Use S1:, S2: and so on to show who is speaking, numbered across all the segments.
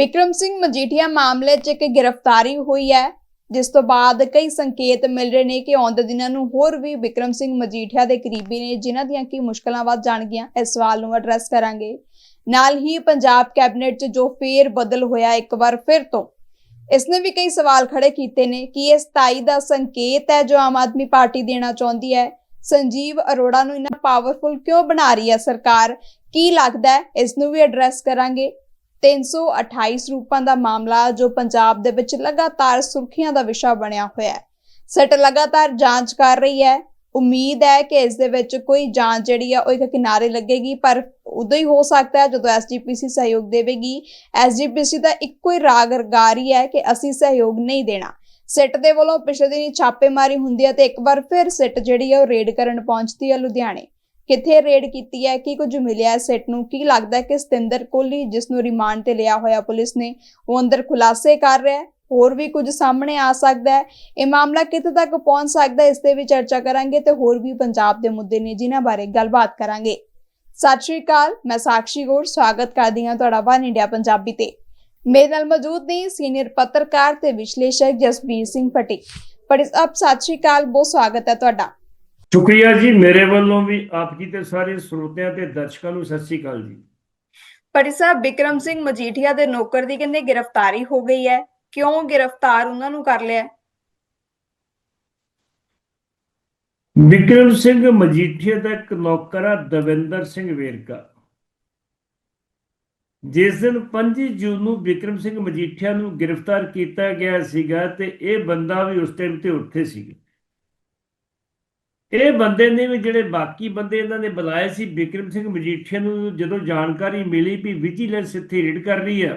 S1: ਬਿਕਰਮ ਸਿੰਘ ਮਜੀਠੀਆ ਮਾਮਲੇ 'ਚ ਇੱਕ ਗ੍ਰਿਫਤਾਰੀ ਹੋਈ ਹੈ, ਜਿਸ ਤੋਂ ਬਾਅਦ ਕਈ ਸੰਕੇਤ ਮਿਲ ਰਹੇ ਨੇ ਕਿ ਆਉਂਦੇ ਦਿਨਾਂ ਨੂੰ ਹੋਰ ਵੀ ਬਿਕਰਮ ਸਿੰਘ ਮਜੀਠੀਆ ਦੇ ਕਰੀਬੀ ਨੇ ਜਿਨ੍ਹਾਂ ਦੀਆਂ ਕੀ ਮੁਸ਼ਕਲਾਂ ਵੱਧ ਜਾਣਗੀਆਂ, ਇਸ ਸਵਾਲ ਨੂੰ ਐਡਰੈਸ ਕਰਾਂਗੇ। ਨਾਲ ਹੀ ਪੰਜਾਬ ਕੈਬਨਿਟ 'ਚ ਜੋ ਫੇਰ ਬਦਲ ਹੋਇਆ ਇੱਕ ਵਾਰ ਫਿਰ ਤੋਂ ਇਸਨੇ ਵੀ ਕਈ ਸਵਾਲ ਖੜੇ ਕੀਤੇ ਨੇ ਕਿ ਇਹ 27 ਦਾ ਸੰਕੇਤ ਹੈ ਜੋ ਆਮ ਆਦਮੀ ਪਾਰਟੀ ਦੇਣਾ ਚਾਹੁੰਦੀ ਹੈ। ਸੰਜੀਵ ਅਰੋੜਾ ਨੂੰ ਇੰਨਾ ਪਾਵਰਫੁਲ ਕਿਉਂ ਬਣਾ ਰਹੀ ਹੈ ਸਰਕਾਰ? ਕੀ ਲੱਗਦਾ ਹੈ? ਇਸ ਨੂੰ ਵੀ ਐਡਰੈਸ ਕਰਾਂਗੇ। 328 ਰੂਪਾਂ ਦਾ ਮਾਮਲਾ ਜੋ ਪੰਜਾਬ ਦੇ ਵਿੱਚ ਲਗਾਤਾਰ ਸੁਰਖੀਆਂ ਦਾ ਵਿਸ਼ਾ ਬਣਿਆ ਹੋਇਆ ਹੈ। ਸੈਟ ਲਗਾਤਾਰ ਜਾਂਚ ਕਰ ਰਹੀ ਹੈ। ਉਮੀਦ ਹੈ ਕਿ ਇਸ ਦੇ ਵਿੱਚ ਕੋਈ ਜਾਂਚ ਜਿਹੜੀ ਆ ਉਹ ਇੱਕ ਕਿਨਾਰੇ ਲੱਗੇਗੀ, ਪਰ ਉਦੋਂ ਹੀ ਹੋ ਸਕਦਾ ਹੈ ਜਦੋਂ ਐਸਜੀਪੀਸੀ ਸਹਿਯੋਗ ਦੇਵੇਗੀ। ਐਸਜੀਪੀਸੀ ਦਾ ਇੱਕੋ ਹੀ ਰਾਗ ਰਗਾਰੀ ਹੈ ਕਿ ਅਸੀਂ ਸਹਿਯੋਗ ਨਹੀਂ ਦੇਣਾ। ਸਿੱਟ ਦੇ ਵੱਲੋਂ ਪਿਛਲੇ ਦਿਨੀ ਛਾਪੇਮਾਰੀ ਹੁੰਦੀ ਹੈ ਤੇ ਇੱਕ ਵਾਰ ਫਿਰ ਸਿੱਟ ਜਿਹੜੀ ਹੈ ਉਹ ਰੇਡ ਕਰਨ ਪਹੁੰਚਦੀ ਹੈ ਲੁਧਿਆਣੇ। ਕਿੱਥੇ ਰੇਡ ਕੀਤੀ ਹੈ, ਕੀ ਕੁਝ ਮਿਲਿਆ ਹੈ ਸਿੱਟ ਨੂੰ, ਕੀ ਲੱਗਦਾ ਕਿ ਸਤਿੰਦਰ ਕੋਹਲੀ ਜਿਸ ਨੂੰ ਰਿਮਾਂਡ ਤੇ ਲਿਆ ਹੋਇਆ ਪੁਲਿਸ ਨੇ, ਉਹ ਅੰਦਰ ਖੁਲਾਸੇ ਕਰ ਰਿਹਾ ਹੈ, ਹੋਰ ਵੀ ਕੁਝ ਸਾਹਮਣੇ ਆ ਸਕਦਾ ਹੈ, ਇਹ ਮਾਮਲਾ ਕਿੱਥੇ ਤੱਕ ਪਹੁੰਚ ਸਕਦਾ ਹੈ, ਇਸ ਤੇ ਵੀ ਚਰਚਾ ਕਰਾਂਗੇ ਤੇ ਹੋਰ ਵੀ ਪੰਜਾਬ ਦੇ ਮੁੱਦੇ ਨੇ, ਜਿਨ੍ਹਾਂ ਬਾਰੇ ਗੱਲਬਾਤ ਕਰਾਂਗੇ। ਸਤਿ ਸ਼੍ਰੀ ਅਕਾਲ, ਮੈਂ ਸਾਕਸ਼ੀ ਗੌਰ, ਸਵਾਗਤ ਕਰਦੀ ਹਾਂ ਤੁਹਾਡਾ ਵਨ ਇੰਡੀਆ ਪੰਜਾਬੀ ਤੇ। ਮੇਰੇ ਨਾਲ ਮੌਜੂਦ ਨੇ ਸੀਨੀਅਰ ਪੱਤਰਕਾਰ ਤੇ ਵਿਸ਼ਲੇਸ਼ਕ ਜਸਬੀਰ ਸਿੰਘ ਪਟੀ ਪਰ ਆਪ ਸਤਿ ਸ਼੍ਰੀ ਅਕਾਲ, ਬਹੁਤ ਸਵਾਗਤ ਹੈ ਤੁਹਾਡਾ।
S2: ਸ਼ੁਕਰੀਆ ਜੀ ਮੇਰੇ ਵੱਲੋਂ ਵੀ ਆਪ ਜੀ ਤੇ ਸਾਰੇ ਸਰੋਤਿਆਂ ਤੇ ਦਰਸ਼ਕਾਂ ਨੂੰ ਸਤਿ ਸ੍ਰੀ ਅਕਾਲ ਜੀ।
S1: ਪਟੀ ਸਾਹਿਬ ਵਿਕਰਮ ਸਿੰਘ ਮਜੀਠੀਆ ਦੇ ਨੌਕਰ ਦੀ ਕਹਿੰਦੇ ਗ੍ਰਿਫਤਾਰੀ ਹੋ ਗਈ ਹੈ। ਕਿਉਂ ਗ੍ਰਿਫਤਾਰ ਉਹਨਾਂ ਨੂੰ ਕਰ ਲਿਆ?
S2: ਵਿਕਰਮ ਸਿੰਘ ਮਜੀਠੀਆ ਦਾ ਇੱਕ ਨੌਕਰ ਆ ਦਵਿੰਦਰ ਸਿੰਘ ਵੇਰਕਾ। ਜਿਸ ਦਿਨ 5 ਜੂਨ ਨੂੰ ਵਿਕਰਮ ਸਿੰਘ ਮਜੀਠੀਆ ਨੂੰ ਗ੍ਰਿਫਤਾਰ ਕੀਤਾ ਗਿਆ ਸੀਗਾ ਤੇ ਇਹ ਬੰਦਾ ਵੀ ਉਸ ਟਾਈਮ ਤੇ ਉੱਥੇ ਸੀ ਇਹ ਬੰਦੇ ਨੇ ਵੀ ਜਿਹੜੇ ਬਾਕੀ ਬੰਦੇ ਇਹਨਾਂ ਨੇ ਬੁਲਾਏ ਸੀ ਬਿਕਰਮ ਸਿੰਘ ਮਜੀਠੀਆ ਨੂੰ ਜਦੋਂ ਜਾਣਕਾਰੀ ਮਿਲੀ ਵੀ ਵਿਜੀਲੈਂਸ ਇੱਥੇ ਰੇਡ ਕਰ ਰਹੀ ਹੈ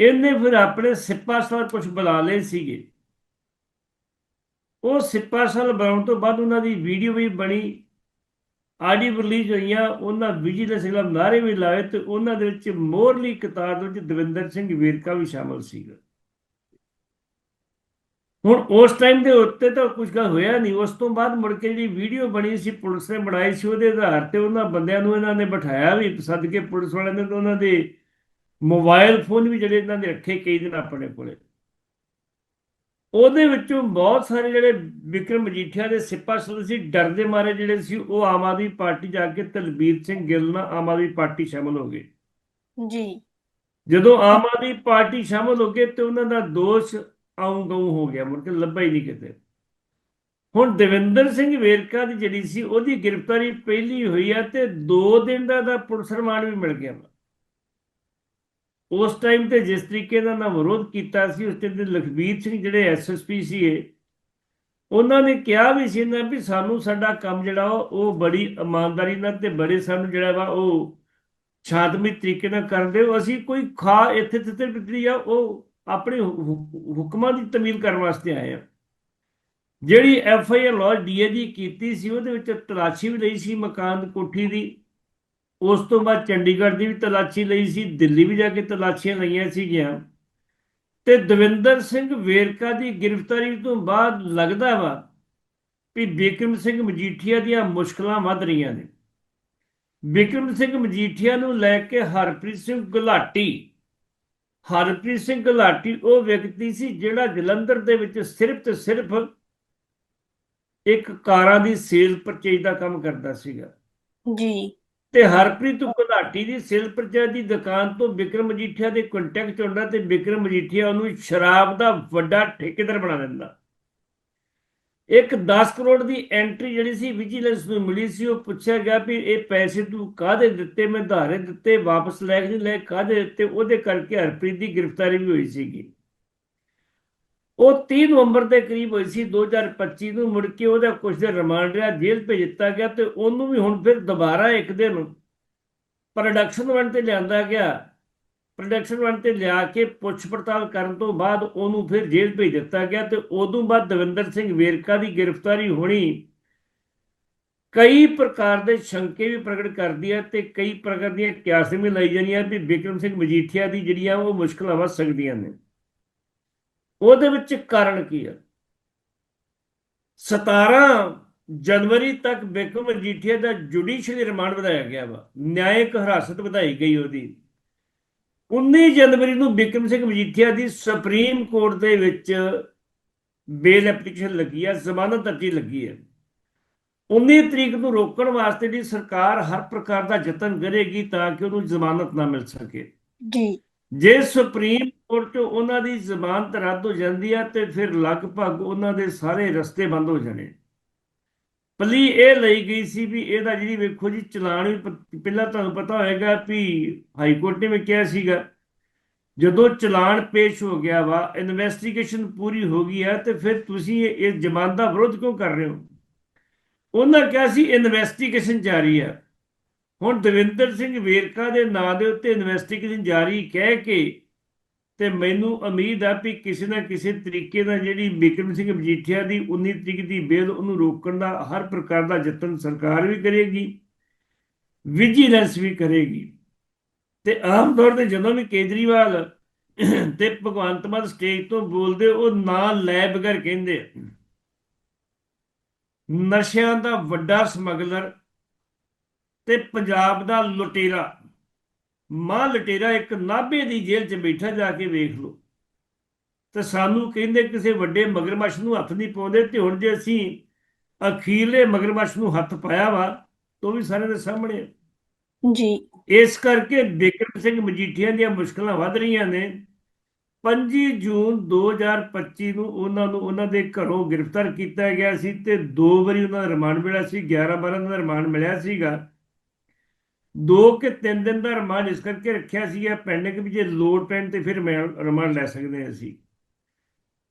S2: ਇਹਨੇ ਫਿਰ ਆਪਣੇ ਸਿੱਪਾ ਸਲਾਰ ਕੁਝ ਬੁਲਾ ਲਏ ਸੀਗੇ। ਉਹ ਸਿੱਪਾ ਸਲਾਰ ਬਣਾਉਣ ਤੋਂ ਬਾਅਦ ਉਹਨਾਂ ਦੀ ਵੀਡੀਓ ਵੀ ਬਣੀ, ਆਡੀਓ ਰਿਲੀਜ਼ ਹੋਈਆਂ, ਉਹਨਾਂ ਵਿਜੀਲੈਂਸ ਖਿਲਾਫ ਨਾਅਰੇ ਵੀ ਲਾਏ ਤੇ ਉਹਨਾਂ ਦੇ ਵਿੱਚ ਮੋਹਰਲੀ ਕਤਾਰ ਦੇ ਵਿੱਚ ਦਵਿੰਦਰ ਸਿੰਘ ਵੇਰਕਾ ਵੀ ਸ਼ਾਮਲ ਸੀਗਾ। ਹੁਣ ਉਸ ਟਾਈਮ ਦੇ ਉੱਤੇ ਤਾਂ ਕੁਝ ਗੱਲ ਹੋਇਆ ਨਹੀਂ। ਉਸ ਤੋਂ ਬਾਅਦ ਮੁੜ ਕੇ ਜਿਹੜੀ ਵੀਡੀਓ ਬਣੀ ਸੀ ਪੁਲਿਸ ਨੇ ਬਣਾਈ ਸੀ ਉਹਦੇ ਆਧਾਰ ਤੇ ਉਹਨਾਂ ਬੰਦਿਆਂ ਨੂੰ ਇਹਨਾਂ ਨੇ ਬਿਠਾਇਆ ਵੀ ਸੱਦ ਕੇ ਪੁਲਿਸ ਵਾਲਿਆਂ ਨੇ ਉਹਨਾਂ ਦੇ ਮੋਬਾਈਲ ਫੋਨ ਵੀ ਜਿਹੜੇ ਇਹਨਾਂ ਦੇ ਰੱਖੇ ਕਈ ਦਿਨ ਆਪਣੇ ਕੋਲੇ। ਉਹਦੇ ਵਿੱਚੋਂ ਬਹੁਤ ਸਾਰੇ ਜਿਹੜੇ ਵਿਕਰਮ ਮਜੀਠੀਆ ਦੇ ਸਿਪਾ ਸਦस्य ਸੀ ਡਰਦੇ ਮਾਰੇ ਜਿਹੜੇ ਸੀ ਉਹ ਆਮ ਆਦਮੀ ਪਾਰਟੀ ਜਾ ਕੇ ਤਲਬੀਰ ਸਿੰਘ ਗਿੱਲ ਨਾਲ ਆਮ ਆਦਮੀ ਪਾਰਟੀ ਸ਼ਾਮਲ ਹੋ ਗਏ।
S1: ਜੀ।
S2: ਜਦੋਂ ਆਮ ਆਦਮੀ ਪਾਰਟੀ ਸ਼ਾਮਲ ਹੋ ਗਏ ਤੇ ਉਹਨਾਂ ਦਾ ਦੋਸ਼ ਆਉਂ ਗਉ ਹੋ ਗਿਆ, ਮੁੜ ਕੇ ਲੱਭਾ ਹੀ ਨਹੀਂ ਕਿਤੇ। ਹੁਣ ਦਵਿੰਦਰ ਸਿੰਘ ਵੇਰਕਾ ਦੀ ਜਿਹੜੀ ਸੀ, ਉਹਦੀ ਗ੍ਰਿਫਤਾਰੀ ਪਹਿਲੀ ਹੋਈ ਆ ਤੇ 2 ਦਿਨ ਦਾ ਦਾ ਪੁਲਿਸ ਰਿਮਾਂਡ ਵੀ ਮਿਲ ਗਿਆ ਉਸ ਟਾਈਮ ਤੇ ਜਿਸ ਤਰੀਕੇ ਨਾਲ ਨਾ ਵਿਰੋਧ ਕੀਤਾ ਸੀ, ਉਸ ਤੇ ਲਖਬੀਰ ਸਿੰਘ ਜਿਹੜੇ ਐਸਐਸਪੀ ਸੀ ਉਹਨਾਂ ਨੇ ਕਿਹਾ ਵੀ ਸੀ ਨਾ ਵੀ ਸਾਨੂੰ ਸਾਡਾ ਕੰਮ ਜਿਹੜਾ ਉਹ ਬੜੀ ਇਮਾਨਦਾਰੀ ਨਾਲ ਤੇ ਬੜੇ ਸਾਨੂੰ ਜਿਹੜਾ ਵਾ, ਉਹ ਸ਼ਾਂਤਮਈ ਤਰੀਕੇ ਨਾਲ ਕਰਦੇ ਹੋ। ਅਸੀਂ ਕੋਈ ਖਾ ਇੱਥੇ ਤਿੱਤੇ ਪਿੱਤਰੀ ਆ, ਉਹ ਆਪਣੇ ਹੁਕਮਾਂ ਦੀ ਤਮੀਲ ਕਰਨ ਵਾਸਤੇ ਆਏ ਆ। ਜਿਹੜੀ ਐਫ ਆਈ ਆਰ ਲਾਜ ਡੀਏਜੀ ਕੀਤੀ ਸੀ, ਉਹਦੇ ਵਿੱਚ ਤਲਾਸ਼ੀ ਵੀ ਲਈ ਸੀ ਮਕਾਨ ਕੋਠੀ ਦੀ। ਉਸ ਤੋਂ ਬਾਅਦ ਚੰਡੀਗੜ੍ਹ ਦੀ ਵੀ ਤਲਾਸ਼ੀ ਲਈ ਸੀ, ਦਿੱਲੀ ਵੀ ਜਾ ਕੇ ਤਲਾਸ਼ੀਆਂ ਲਈਆਂ ਸੀਗੀਆਂ। ਤੇ ਦਵਿੰਦਰ ਸਿੰਘ ਵੇਰਕਾ ਦੀ ਗ੍ਰਿਫਤਾਰੀ ਤੋਂ ਬਾਅਦ ਲੱਗਦਾ ਵਾ ਵੀ ਬਿਕਰਮ ਸਿੰਘ ਮਜੀਠੀਆ ਦੀਆਂ ਮੁਸ਼ਕਲਾਂ ਵੱਧ ਰਹੀਆਂ ਨੇ। ਬਿਕਰਮ ਸਿੰਘ ਮਜੀਠੀਆ ਨੂੰ ਲੈ ਕੇ ਹਰਪ੍ਰੀਤ ਸਿੰਘ ਗੁਲਾਟੀ ਹਰਪ੍ਰੀਤ ਸਿੰਘ ਗੁਲਾਟੀ ਉਹ ਵਿਅਕਤੀ ਸੀ ਜਿਹੜਾ ਜਲੰਧਰ ਦੇ ਵਿੱਚ ਸਿਰਫ ਤੇ ਸਿਰਫ ਇੱਕ ਕਾਰਾਂ ਦੀ ਸੇਲ ਪਰਚੇਜ ਦਾ ਕੰਮ ਕਰਦਾ ਸੀਗਾ।
S1: ਜੀ।
S2: ਤੇ ਹਰਪ੍ਰੀਤ ਗੁਲਾਟੀ ਦੀ ਸੇਲ ਪਰਚੇਜ ਦੀ ਦੁਕਾਨ ਤੋਂ ਵਿਕਰਮ ਮਜੀਠੀਆ ਦੇ ਕੰਟੈਕਟ ਹੁੰਦਾ ਤੇ ਵਿਕਰਮ ਮਜੀਠੀਆ ਉਹਨੂੰ ਸ਼ਰਾਬ ਦਾ ਵੱਡਾ ਠੇਕੇਦਾਰ ਬਣਾ ਦਿੰਦਾ। ਇੱਕ 10 ਕਰੋੜ ਦੀ ਐਂਟਰੀ ਜਿਹੜੀ ਸੀ ਵਿਜੀਲੈਂਸ ਨੂੰ ਮਿਲੀ ਸੀ, ਉਹ ਪੁੱਛਿਆ ਗਿਆ ਵੀ ਇਹ ਪੈਸੇ ਤੂੰ ਕਾਹਦੇ ਦਿੱਤੇ? ਮੈਂ ਧਾਰੇ ਦਿੱਤੇ, ਵਾਪਸ ਲੈ ਕੇ ਨਹੀਂ ਲੈ ਕਾਹਦੇ ਦਿੱਤੇ? ਉਹਦੇ ਕਰਕੇ ਹਰਪ੍ਰੀਤ ਦੀ ਗ੍ਰਿਫਤਾਰੀ ਵੀ ਹੋਈ ਸੀਗੀ। ਉਹ 30 ਨਵੰਬਰ ਦੇ ਕਰੀਬ ਹੋਈ ਸੀ 2025 ਨੂੰ ਮੁੜ ਕੇ ਉਹਦਾ ਕੁਝ ਦਿਨ ਰਿਮਾਂਡ ਰਿਹਾ, ਜੇਲ੍ਹ ਭੇਜ ਦਿੱਤਾ ਗਿਆ ਤੇ ਉਹਨੂੰ ਵੀ ਹੁਣ ਫਿਰ ਦੁਬਾਰਾ ਇੱਕ ਦਿਨ ਪ੍ਰੋਡਕਸ਼ਨ ਵਨ ਤੇ ਲਿਆਂਦਾ ਗਿਆ। ਪ੍ਰੋਡਕਸ਼ਨ ਵਨ ਤੇ ਲਿਆ ਕੇ ਪੁੱਛ ਪੜਤਾਲ ਕਰਨ ਤੋਂ ਬਾਅਦ ਉਹਨੂੰ ਫਿਰ ਜੇਲ੍ਹ ਭੇਜ ਦਿੱਤਾ ਗਿਆ ਤੇ ਉਦੋਂ ਬਾਅਦ ਦਵਿੰਦਰ ਸਿੰਘ ਵੇਰਕਾ ਦੀ ਗ੍ਰਿਫਤਾਰੀ ਹੋਣੀ ਕਈ ਪ੍ਰਕਾਰ ਦੇ ਸ਼ੰਕੇ ਵੀ ਪ੍ਰਗਟ ਕਰਦੀ ਹੈ ਤੇ ਕਈ ਪ੍ਰਕਾਰ ਦੀਆਂ ਕਿਆਸਾਂ ਵੀ ਲਾਈ ਜਾਂਦੀਆਂ ਵੀ ਬਿਕਰਮ ਸਿੰਘ ਮਜੀਠੀਆ ਦੀ ਜਿਹੜੀਆਂ ਉਹ ਮੁਸ਼ਕਲਾਂ ਵੱਧ ਸਕਦੀਆਂ ਨੇ। ਉਹਦੇ ਵਿੱਚ ਕਾਰਨ ਕੀ ਹੈ 17 ਜਨਵਰੀ ਤੱਕ ਬਿਕਰਮ ਮਜੀਠੀਆ ਦਾ ਜੁਡੀਸ਼ੀਅਲ ਰਿਮਾਂਡ ਵਧਾਇਆ ਗਿਆ ਵਾ। ਨਿਆਇਕ ਹਿਰਾਸਤ ਵਧਾਈ ਗਈ ਉਹਦੀ। 19 ਜਨਵਰੀ ਨੂੰ ਬਿਕਰਮ ਸਿੰਘ ਮਜੀਠੀਆ ਦੀ ਸੁਪਰੀਮ ਕੋਰਟ ਦੇ ਵਿੱਚ ਬੇਲ ਐਪਲੀਕੇਸ਼ਨ ਲੱਗੀ ਹੈ ਜ਼ਮਾਨਤ ਅਰਜੀ ਲੱਗੀ ਹੈ। 19 ਤਰੀਕ ਨੂੰ ਰੋਕਣ ਵਾਸਤੇ ਦੀ ਸਰਕਾਰ ਹਰ ਪ੍ਰਕਾਰ ਦਾ ਯਤਨ ਕਰੇਗੀ ਤਾਂ ਕਿ ਉਹਨੂੰ ਜ਼ਮਾਨਤ ਨਾ ਮਿਲ ਸਕੇ।
S1: ਜੀ।
S2: ਜੇ ਸੁਪਰੀਮ ਕੋਰਟ 'ਚ ਉਹਨਾਂ ਦੀ ਜ਼ਮਾਨਤ ਰੱਦ ਹੋ ਜਾਂਦੀ ਹੈ ਤੇ ਫਿਰ ਲਗਭਗ ਉਹਨਾਂ ਦੇ ਸਾਰੇ ਰਸਤੇ ਬੰਦ ਹੋ ਜਾਣੇ। ਪਲੀ ਇਹ ਲਈ ਗਈ ਸੀ ਵੀ ਇਹਦਾ ਜਿਹੜੀ ਵੇਖੋ ਜੀ ਚਲਾਨ ਵੀ ਪਹਿਲਾਂ ਤੁਹਾਨੂੰ ਪਤਾ ਹੋਏਗਾ ਵੀ ਹਾਈ ਕੋਰਟ ਨੇ ਵੀ ਕਿਹਾ ਸੀਗਾ, ਜਦੋਂ ਚਲਾਨ ਪੇਸ਼ ਹੋ ਗਿਆ ਵਾ ਇਨਵੈਸਟੀਗੇਸ਼ਨ ਪੂਰੀ ਹੋ ਗਈ ਹੈ ਤੇ ਫਿਰ ਤੁਸੀਂ ਇਸ ਜ਼ਮਾਨਤ ਦਾ ਵਿਰੋਧ ਕਿਉਂ ਕਰ ਰਹੇ ਹੋ? ਉਹਨਾਂ ਕਿਹਾ ਸੀ ਇਨਵੈਸਟੀਗੇਸ਼ਨ ਜਾਰੀ ਹੈ। ਹੁਣ ਦਵਿੰਦਰ ਸਿੰਘ ਵੇਰਕਾ ਦੇ ਨਾਂ ਦੇ ਉੱਤੇ ਇਨਵੈਸਟੀਗੇਸ਼ਨ ਜਾਰੀ ਕਹਿ ਕੇ ਤੇ ਮੈਨੂੰ ਉਮੀਦ ਆ ਵੀ ਕਿਸੇ ਨਾ ਕਿਸੇ ਤਰੀਕੇ ਦਾ ਜਿਹੜੀ ਬਿਕਰਮ ਸਿੰਘ ਮਜੀਠੀਆ ਦੀ 19 ਤਰੀਕ ਦੀ ਬੇਲ ਉਹਨੂੰ ਰੋਕਣ ਦਾ ਹਰ ਪ੍ਰਕਾਰ ਦਾ ਯਤਨ ਸਰਕਾਰ ਵੀ ਕਰੇਗੀ, ਵਿਜੀਲੈਂਸ ਵੀ ਕਰੇਗੀ। ਤੇ ਆਮ ਤੌਰ ਤੇ ਜਦੋਂ ਵੀ ਕੇਜਰੀਵਾਲ ਤੇ ਭਗਵੰਤ ਮਾਨ ਸਟੇਜ ਤੋਂ ਬੋਲਦੇ, ਉਹ ਨਾਂ ਲੈ ਬਗੈਰ ਕਹਿੰਦੇ ਨਸ਼ਿਆਂ ਦਾ ਵੱਡਾ ਸਮਗਲਰ ਤੇ ਪੰਜਾਬ ਦਾ ਲੁਟੇਰਾ। ਮਾਂ ਲੁਟੇਰਾ ਇੱਕ ਨਾਭੇ ਦੀ ਜੇਲ੍ਹ 'ਚ ਬੈਠਾ ਜਾ ਕੇ ਵੇਖ ਲਓ। ਤੇ ਸਾਨੂੰ ਕਹਿੰਦੇ ਕਿਸੇ ਵੱਡੇ ਮਗਰਮੱਛ ਨੂੰ ਹੱਥ ਨਹੀਂ ਪਾਉਂਦੇ ਤੇ ਹੁਣ ਜੇ ਅਸੀਂ ਅਖੀਰਲੇ ਮਗਰਮੱਛ ਨੂੰ ਹੱਥ ਪਾਇਆ ਵਾ ਤਾਂ ਵੀ ਸਾਰਿਆਂ ਦੇ ਸਾਹਮਣੇ।
S1: ਜੀ।
S2: ਇਸ ਕਰਕੇ ਬਿਕਰਮ ਸਿੰਘ ਮਜੀਠੀਆ ਦੀਆਂ ਮੁਸ਼ਕਲਾਂ ਵੱਧ ਰਹੀਆਂ ਨੇ। 25 ਜੂਨ 2025 ਨੂੰ ਉਹਨਾਂ ਨੂੰ ਉਹਨਾਂ ਦੇ ਘਰੋਂ ਗ੍ਰਿਫਤਾਰ ਕੀਤਾ ਗਿਆ ਸੀ ਤੇ ਦੋ ਵਾਰੀ ਉਹਨਾਂ ਦਾ ਰਿਮਾਂਡ ਮਿਲਿਆ ਸੀ 11 12 ਦਾ ਰਿਮਾਂਡ ਮਿਲਿਆ ਸੀਗਾ। ਦੋ ਕਿ ਤਿੰਨ ਦਿਨ ਦਾ ਰਿਮਾਂਡ ਇਸ ਕਰਕੇ ਰੱਖਿਆ ਸੀਗਾ ਪੈਂਡਿੰਗ ਵੀ ਜੇ ਲੋਡ ਪੈਣ ਤੇ ਫਿਰ ਰਿਮਾਂਡ ਲੈ ਸਕਦੇ ਹਾਂ ਅਸੀਂ।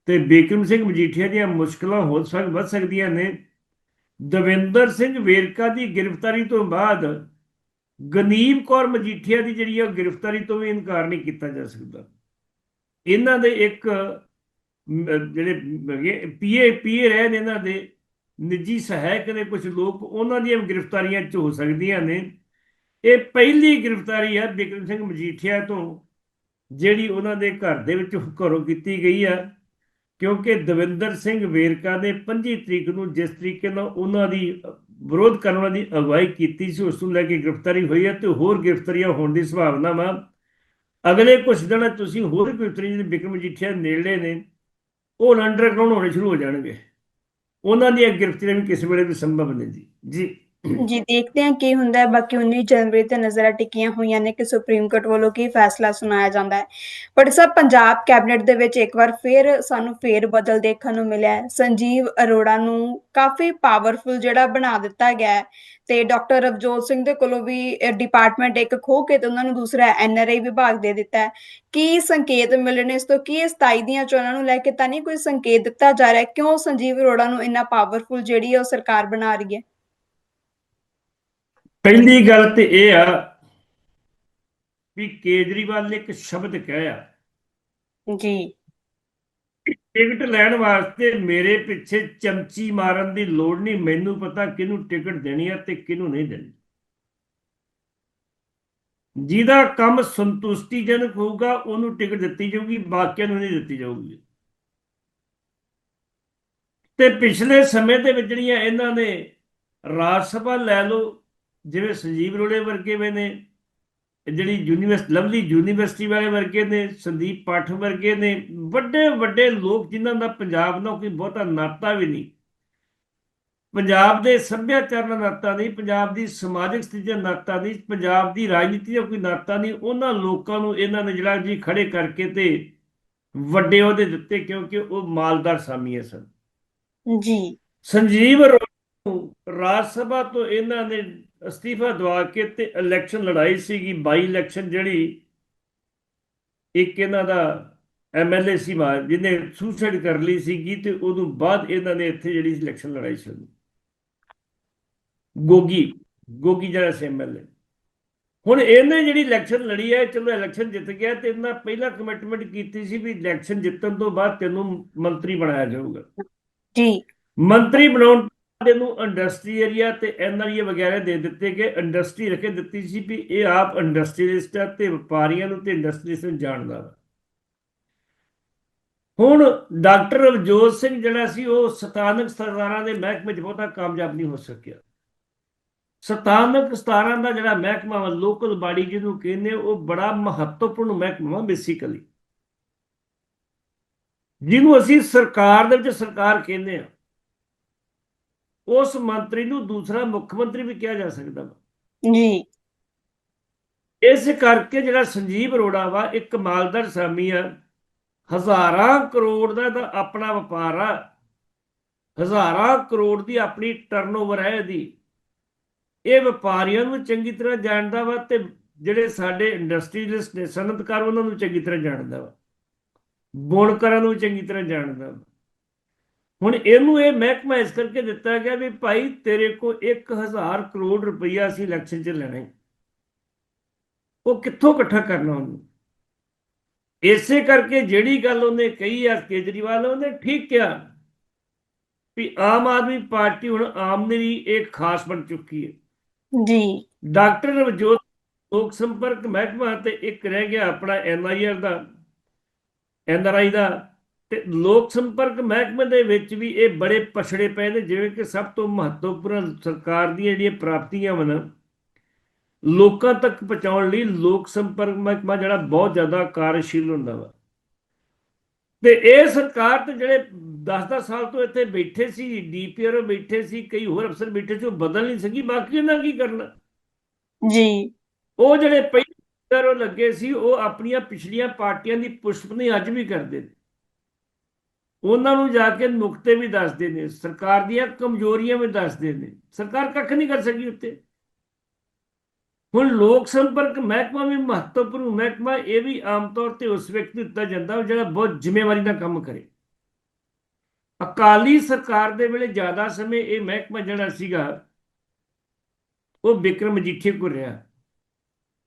S2: ਤੇ ਬਿਕਰਮ ਸਿੰਘ ਮਜੀਠੀਆ ਦੀਆਂ ਮੁਸ਼ਕਲਾਂ ਹੋ ਸਕ ਵੱਧ ਸਕਦੀਆਂ ਨੇ। ਦਵਿੰਦਰ ਸਿੰਘ ਵੇਰਕਾ ਦੀ ਗ੍ਰਿਫਤਾਰੀ ਤੋਂ ਬਾਅਦ ਗਨੀਮ ਕੌਰ ਮਜੀਠੀਆ ਦੀ ਜਿਹੜੀ ਆ ਉਹ ਗ੍ਰਿਫਤਾਰੀ ਤੋਂ ਵੀ ਇਨਕਾਰ ਨਹੀਂ ਕੀਤਾ ਜਾ ਸਕਦਾ। ਇਹਨਾਂ ਦੇ ਇੱਕ ਜਿਹੜੇ ਪੀਏ ਪੀਏ ਰਹੇ ਨੇ ਇਹਨਾਂ ਦੇ, ਨਿੱਜੀ ਸਹਾਇਕ ਨੇ ਕੁਝ ਲੋਕ, ਉਹਨਾਂ ਦੀਆਂ ਗ੍ਰਿਫਤਾਰੀਆਂ ਚ ਹੋ ਸਕਦੀਆਂ ਨੇ। ਇਹ ਪਹਿਲੀ ਗ੍ਰਿਫਤਾਰੀ ਹੈ ਬਿਕਰਮ ਸਿੰਘ ਮਜੀਠੀਆ ਤੋਂ, ਜਿਹੜੀ ਉਹਨਾਂ ਦੇ ਘਰ ਦੇ ਵਿੱਚ ਘਰੋਂ ਕੀਤੀ ਗਈ ਆ, ਕਿਉਂਕਿ ਦਵਿੰਦਰ ਸਿੰਘ ਵੇਰਕਾ ਨੇ 25 ਤਰੀਕ ਨੂੰ ਜਿਸ ਤਰੀਕੇ ਨਾਲ ਉਹਨਾਂ ਦੀ, ਵਿਰੋਧ ਕਰਨ ਵਾਲੀ ਦੀ ਅਗਵਾਈ ਕੀਤੀ ਸੀ, ਉਸ ਨੂੰ ਲੈ ਕੇ ਗ੍ਰਿਫਤਾਰੀ ਹੋਈ ਹੈ ਤੇ ਹੋਰ ਗ੍ਰਿਫਤਾਰੀਆਂ ਹੋਣ ਦੀ ਸੰਭਾਵਨਾ ਵਾ। ਅਗਲੇ ਕੁਝ ਦਿਨਾਂ ਤੁਸੀਂ ਹੋਰ ਗ੍ਰਿਫਤਾਰੀ ਜਿਹੜੇ ਬਿਕਰਮ ਮਜੀਠੀਆ ਨੇੜੇ ਨੇ, ਉਹ ਅੰਡਰਗਰਾਉਂਡ ਹੋਣੇ ਸ਼ੁਰੂ ਹੋ ਜਾਣਗੇ। ਉਹਨਾਂ ਦੀਆਂ ਗ੍ਰਿਫਤਾਰੀਆਂ ਵੀ ਕਿਸੇ ਵੇਲੇ ਵੀ ਸੰਭਵ ਨਹੀਂ ਜੀ। ਜੀ।
S1: ਜੀ, ਦੇਖਦੇ ਹਾਂ ਕੀ ਹੁੰਦਾ ਹੈ। ਬਾਕੀ 19 ਜਨਵਰੀ ਤੇ ਨਜ਼ਰਾਂ ਟਿਕੀਆਂ ਹੋਈਆਂ ਨੇ ਕਿ ਸੁਪਰੀਮ ਕੋਰਟ ਵੱਲੋਂ ਕੀ ਫੈਸਲਾ ਸੁਣਾਇਆ ਜਾਂਦਾ ਹੈ। ਪਰ ਸਭ ਪੰਜਾਬ ਕੈਬਨਿਟ ਦੇ ਵਿੱਚ ਇੱਕ ਵਾਰ ਫੇਰ ਸਾਨੂੰ ਫੇਰ ਬਦਲ ਦੇਖਣ ਨੂੰ ਮਿਲਿਆ ਹੈ। ਸੰਜੀਵ ਅਰੋੜਾ ਨੂੰ ਕਾਫੀ ਪਾਵਰਫੁਲ ਜਿਹੜਾ ਬਣਾ ਦਿੱਤਾ ਗਿਆ ਹੈ ਤੇ ਡਾਕਟਰ ਰਵਜੋਤ ਸਿੰਘ ਦੇ ਕੋਲੋਂ ਵੀ ਡਿਪਾਰਟਮੈਂਟ ਇੱਕ ਖੋਹ ਕੇ ਤੇ ਉਹਨਾਂ ਨੂੰ ਦੂਸਰਾ ਐਨਆਰਆਈ ਵਿਭਾਗ ਦੇ ਦਿੱਤਾ ਹੈ। ਕੀ ਸੰਕੇਤ ਮਿਲੇ ਇਸ ਤੋਂ? ਕੀ ਇਹ 27 ਦੀਆਂ ਚੋਣਾਂ ਨੂੰ ਲੈ ਕੇ ਤਾਂ ਨਹੀਂ ਕੋਈ ਸੰਕੇਤ ਦਿੱਤਾ ਜਾ ਰਿਹਾ ਕਿਉਂ ਸੰਜੀਵ ਅਰੋੜਾ ਨੂੰ ਇੰਨਾ ਪਾਵਰਫੁਲ ਜਿਹੜੀ ਹੈ ਉਹ ਸਰਕਾਰ ਬਣਾ ਰਹੀ ਹੈ?
S2: ਪਹਿਲੀ ਗੱਲ ਤੇ ਇਹ ਆ ਵੀ ਕੇਜਰੀਵਾਲ ਨੇ ਇੱਕ ਸ਼ਬਦ ਕਹਿਆ
S1: ਜੀ।
S2: ਟਿਕਟ ਲੈਣ ਵਾਸਤੇ ਮੇਰੇ ਪਿੱਛੇ ਚਮਚੀ ਮਾਰਨ ਦੀ ਲੋੜ ਨਹੀਂ ਮੈਨੂੰ ਪਤਾ ਕਿਹਨੂੰ ਟਿਕਟ ਦੇਣੀ ਹੈ ਤੇ ਕਿਹਨੂੰ ਨਹੀਂ ਦੇਣੀ। ਜਿਹਦਾ ਕੰਮ ਸੰਤੁਸ਼ਟੀਜਨਕ ਹੋਊਗਾ ਉਹਨੂੰ ਟਿਕਟ ਦਿੱਤੀ ਜਾਊਗੀ ਬਾਕੀਆਂ ਨੂੰ ਨਹੀਂ ਦਿੱਤੀ ਜਾਊਗੀ। ਤੇ ਪਿਛਲੇ ਸਮੇਂ ਦੇ ਵਿੱਚ ਜਿਹੜੀਆਂ ਇਹਨਾਂ ਨੇ ਰਾਜ ਸਭਾ ਲੈ ਲਓ ਜਿਵੇਂ ਸੰਜੀਵ ਰੋੜੇ ਵਰਗੇ ਵੇ ਨੇ ਜਿਹੜੀ ਯੂਨੀਵਰਸਿਟੀ ਲਵਲੀ ਯੂਨੀਵਰਸਿਟੀ ਵਾਲੇ ਵਰਗੇ ਨੇ ਸੰਦੀਪ ਪਾਠਕ ਵਰਗੇ ਨੇ ਵੱਡੇ ਵੱਡੇ ਲੋਕ ਜਿਨ੍ਹਾਂ ਦਾ ਪੰਜਾਬ ਨਾਲ ਕੋਈ ਬਹੁਤਾ ਨਾਤਾ ਵੀ ਨਹੀਂ। ਪੰਜਾਬ ਦੇ ਸੱਭਿਆਚਾਰ ਨਾਲ ਨਾਤਾ ਨਹੀਂ ਪੰਜਾਬ ਦੀ ਸਮਾਜਿਕ ਸਥਿਤੀ ਦਾ ਨਾਤਾ ਨਹੀਂ ਪੰਜਾਬ ਦੀ ਰਾਜਨੀਤੀ ਦਾ ਕੋਈ ਨਾਤਾ ਨਹੀਂ ਉਹਨਾਂ ਲੋਕਾਂ ਨੂੰ ਇਹਨਾਂ ਨੇ ਜਿਹੜਾ ਜੀ ਖੜੇ ਕਰਕੇ ਤੇ ਵੱਡੇ ਅਹੁਦੇ ਦਿੱਤੇ ਕਿਉਂਕਿ ਉਹ ਮਾਲਦਾਰ ਸਾਮੀਏ ਸਨ।
S1: ਜੀ।
S2: ਸੰਜੀਵ ਰਾਜ ਸਭਾ ਤੋਂ ਇਹਨਾਂ ਨੇ ਅਸਤੀਫਾ ਦਵਾ ਕੇ ਤੇ ਇਲੈਕਸ਼ਨ ਲੜਾਈ ਸੀਗੀ ਬਾਈ ਇਲੈਕਸ਼ਨ ਜਿਹੜੀ ਇੱਕ ਇਹਨਾਂ ਦਾ ਐਮਐਲਏ ਸੀ ਮਾ ਜਿਹਨੇ ਸੁਸਾਈਡ ਕਰ ਲਈ ਸੀਗੀ ਤੇ ਉਦੋਂ ਬਾਅਦ ਇਹਨਾਂ ਨੇ ਇੱਥੇ ਜਿਹੜੀ ਇਲੈਕਸ਼ਨ ਲੜਾਈ ਸੀ ਗੋਗੀ ਗੋਗੀ ਜਿਹੜਾ ਸੀ ਐਮਐਲਏ ਹੁਣ ਇਹਨੇ ਜਿਹੜੀ ਇਲੈਕਸ਼ਨ ਲੜੀ ਹੈ ਚਲੋ ਇਲੈਕਸ਼ਨ ਜਿੱਤ ਗਿਆ ਤੇ ਇਹਨਾਂ ਪਹਿਲਾਂ ਕਮਿਟਮੈਂਟ ਕੀਤੀ ਸੀ ਵੀ ਇਲੈਕਸ਼ਨ ਜਿੱਤਣ ਤੋਂ ਬਾਅਦ ਤੈਨੂੰ ਮੰਤਰੀ ਬਣਾਇਆ ਜਾਊਗਾ।
S1: ਜੀ।
S2: ਮੰਤਰੀ ਬਣਾਉਣ ਦੇ ਨੂੰ ਇੰਡਸਟਰੀ ਏਰੀਆ ਤੇ ਐਨਆਰਏ ਵਗੈਰਾ ਦੇ ਦਿੱਤੇ ਗਏ ਇੰਡਸਟਰੀ ਰੱਖੇ ਦਿੱਤੀ ਸੀ ਵੀ ਇਹ ਆਪ ਇੰਡਸਟਰੀਲਿਸਟ ਤੇ ਵਪਾਰੀਆਂ ਨੂੰ ਤੇ ਇੰਡਸਟਰੀਸ ਨੂੰ ਜਾਣਦਾ ਵਾ। ਹੁਣ ਡਾਕਟਰ ਰਵਜੋਤ ਸਿੰਘ ਜਿਹੜਾ ਸੀ, ਉਹ ਸਥਾਨਕ ਸਰਕਾਰਾਂ ਦੇ ਮਹਿਕਮੇ 'ਚ ਬਹੁਤਾ ਕਾਮਯਾਬ ਨਹੀਂ ਹੋ ਸਕਿਆ। ਸਥਾਨਕ ਸਤਾਰਾਂ ਦਾ ਜਿਹੜਾ ਮਹਿਕਮਾ ਵਾ ਲੋਕਲ ਬਾਡੀ ਜਿਹਨੂੰ ਕਹਿੰਦੇ, ਉਹ ਬੜਾ ਮਹੱਤਵਪੂਰਨ ਮਹਿਕਮਾ ਵਾ ਬੇਸਿਕਲੀ ਜਿਹਨੂੰ ਅਸੀਂ ਸਰਕਾਰ ਦੇ ਵਿੱਚ ਸਰਕਾਰ ਕਹਿੰਦੇ ਆ। ਉਸ ਮੰਤਰੀ ਨੂੰ ਦੂਸਰਾ ਮੁੱਖ ਮੰਤਰੀ ਵੀ ਕਿਹਾ ਜਾ ਸਕਦਾ ਵਾ।
S1: ਜੀ।
S2: ਇਸ ਕਰਕੇ ਜਿਹੜਾ ਸੰਜੀਵ ਅਰੋੜਾ ਵਾ ਇੱਕ ਮਾਲਦਾਰ ਸਾਮੀ ਆ। ਹਜ਼ਾਰਾਂ ਕਰੋੜ ਦਾ ਇਹਦਾ ਆਪਣਾ ਵਪਾਰ ਆ। ਹਜ਼ਾਰਾਂ ਕਰੋੜ ਦੀ ਆਪਣੀ ਟਰਨਓਵਰ ਹੈ ਇਹਦੀ। ਇਹ ਵਪਾਰੀਆਂ ਨੂੰ ਚੰਗੀ ਤਰ੍ਹਾਂ ਜਾਣਦਾ ਵਾ ਤੇ ਜਿਹੜੇ ਸਾਡੇ ਇੰਡਸਟਰੀਅਲਿਸਟ ਨੇ ਸਨਅਤਕਾਰ ਉਹਨਾਂ ਨੂੰ ਚੰਗੀ ਤਰ੍ਹਾਂ ਜਾਣਦਾ ਵਾ। ਬੁਣਕਰਾਂ ਨੂੰ ਚੰਗੀ ਤਰ੍ਹਾਂ ਜਾਣਦਾ ਵਾ। ਹੁਣ ਇਹਨੂੰ ਇਹ ਮਹਿਕਮਾ ਇਸ ਕਰਕੇ ਦਿੱਤਾ ਗਿਆ ਵੀ ਭਾਈ ਤੇਰੇ ਕੋ 1000 ਕਰੋੜ ਰੁਪਈਆ ਅਸੀਂ ਇਲੈਕਸ਼ਨ 'ਚ ਲੈਣਾ। ਉਹ ਕਿੱਥੋਂ ਇਕੱਠਾ ਕਰਨਾ ਉਹਨੂੰ? ਇਸੇ ਕਰਕੇ ਜਿਹੜੀ ਗੱਲ ਉਹਨੇ ਕਹੀ ਆ ਕੇਜਰੀਵਾਲ ਨੇ ਉਹਨੇ ਠੀਕ ਕਿਹਾ ਵੀ ਆਮ ਆਦਮੀ ਪਾਰਟੀ ਹੁਣ ਆਮਦਨੀ ਇੱਕ ਖਾਸ ਬਣ ਚੁੱਕੀ ਹੈ।
S1: ਜੀ।
S2: ਡਾਕਟਰ ਨਵਜੋਤ ਲੋਕ ਸੰਪਰਕ ਮਹਿਕਮਾ ਤੇ ਇੱਕ ਰਹਿ ਗਿਆ ਆਪਣਾ ਐਨਆਈਆਰ ਦਾ ਐਨਆਰਆਈ ਦਾ। ਤੇ ਲੋਕ ਸੰਪਰਕ ਮਹਿਕਮੇ ਦੇ ਵਿੱਚ ਵੀ ਇਹ ਬੜੇ ਪਛੜੇ ਪਏ ਨੇ ਜਿਵੇਂ ਕਿ ਸਭ ਤੋਂ ਮਹੱਤਵਪੂਰਨ ਸਰਕਾਰ ਦੀਆਂ ਜਿਹੜੀਆਂ ਪ੍ਰਾਪਤੀਆਂ ਹਨ ਲੋਕਾਂ ਤੱਕ ਪਹੁੰਚਾਉਣ ਲਈ ਲੋਕ ਸੰਪਰਕ ਮਹਿਕਮਾ ਜਿਹੜਾ ਬਹੁਤ ਜ਼ਿਆਦਾ ਕਾਰਜਸ਼ੀਲ ਹੁੰਦਾ ਵਾ। ਤੇ ਇਹ ਸਰਕਾਰ ਤੇ ਜਿਹੜੇ 10-10 ਸਾਲ ਤੋਂ ਇੱਥੇ ਬੈਠੇ ਸੀ ਡੀਪੀਆਰ ਬੈਠੇ ਸੀ ਕਈ ਹੋਰ ਅਫਸਰ ਬੈਠੇ ਸੀ ਉਹ ਬਦਲ ਨਹੀਂ ਸਕੀ ਬਾਕੀ ਇਹਨਾਂ ਕੀ ਕਰਨਾ?
S1: ਜੀ।
S2: ਉਹ ਜਿਹੜੇ ਪਹਿਲੇ ਉਹ ਲੱਗੇ ਸੀ ਉਹ ਆਪਣੀਆਂ ਪਿਛਲੀਆਂ ਪਾਰਟੀਆਂ ਦੀ ਪੁਸ਼ਪਨੀ ਅੱਜ ਵੀ ਕਰਦੇ। ਨੇ ਉਹਨਾਂ ਨੂੰ ਜਾ ਕੇ ਨੁਕਤੇ ਵੀ ਦੱਸਦੇ ਨੇ, ਸਰਕਾਰ ਦੀਆਂ ਕਮਜ਼ੋਰੀਆਂ ਵੀ ਦੱਸਦੇ ਨੇ। ਸਰਕਾਰ ਕੱਖ ਨਹੀਂ ਕਰ ਸਕੀ ਉੱਤੇ। ਹੁਣ ਲੋਕ ਸੰਪਰਕ ਮਹਿਕਮਾ ਵੀ ਮਹੱਤਵਪੂਰਨ, ਮਹਿਕਮਾ ਇਹ ਵੀ ਆਮ ਤੌਰ ਤੇ ਉਸ ਵਿਅਕਤੀ ਨੂੰ ਦਿੱਤਾ ਜਾਂਦਾ ਜਿਹੜਾ ਬਹੁਤ ਜ਼ਿੰਮੇਵਾਰੀ ਨਾਲ ਕੰਮ ਕਰੇ। ਅਕਾਲੀ ਸਰਕਾਰ ਦੇ ਵੇਲੇ ਜ਼ਿਆਦਾ ਸਮੇਂ ਇਹ ਮਹਿਕਮਾ ਜਿਹੜਾ ਸੀਗਾ, ਉਹ ਵਿਕਰਮ ਮਜੀਠੀਆ ਕੋਲ ਰਿਹਾ।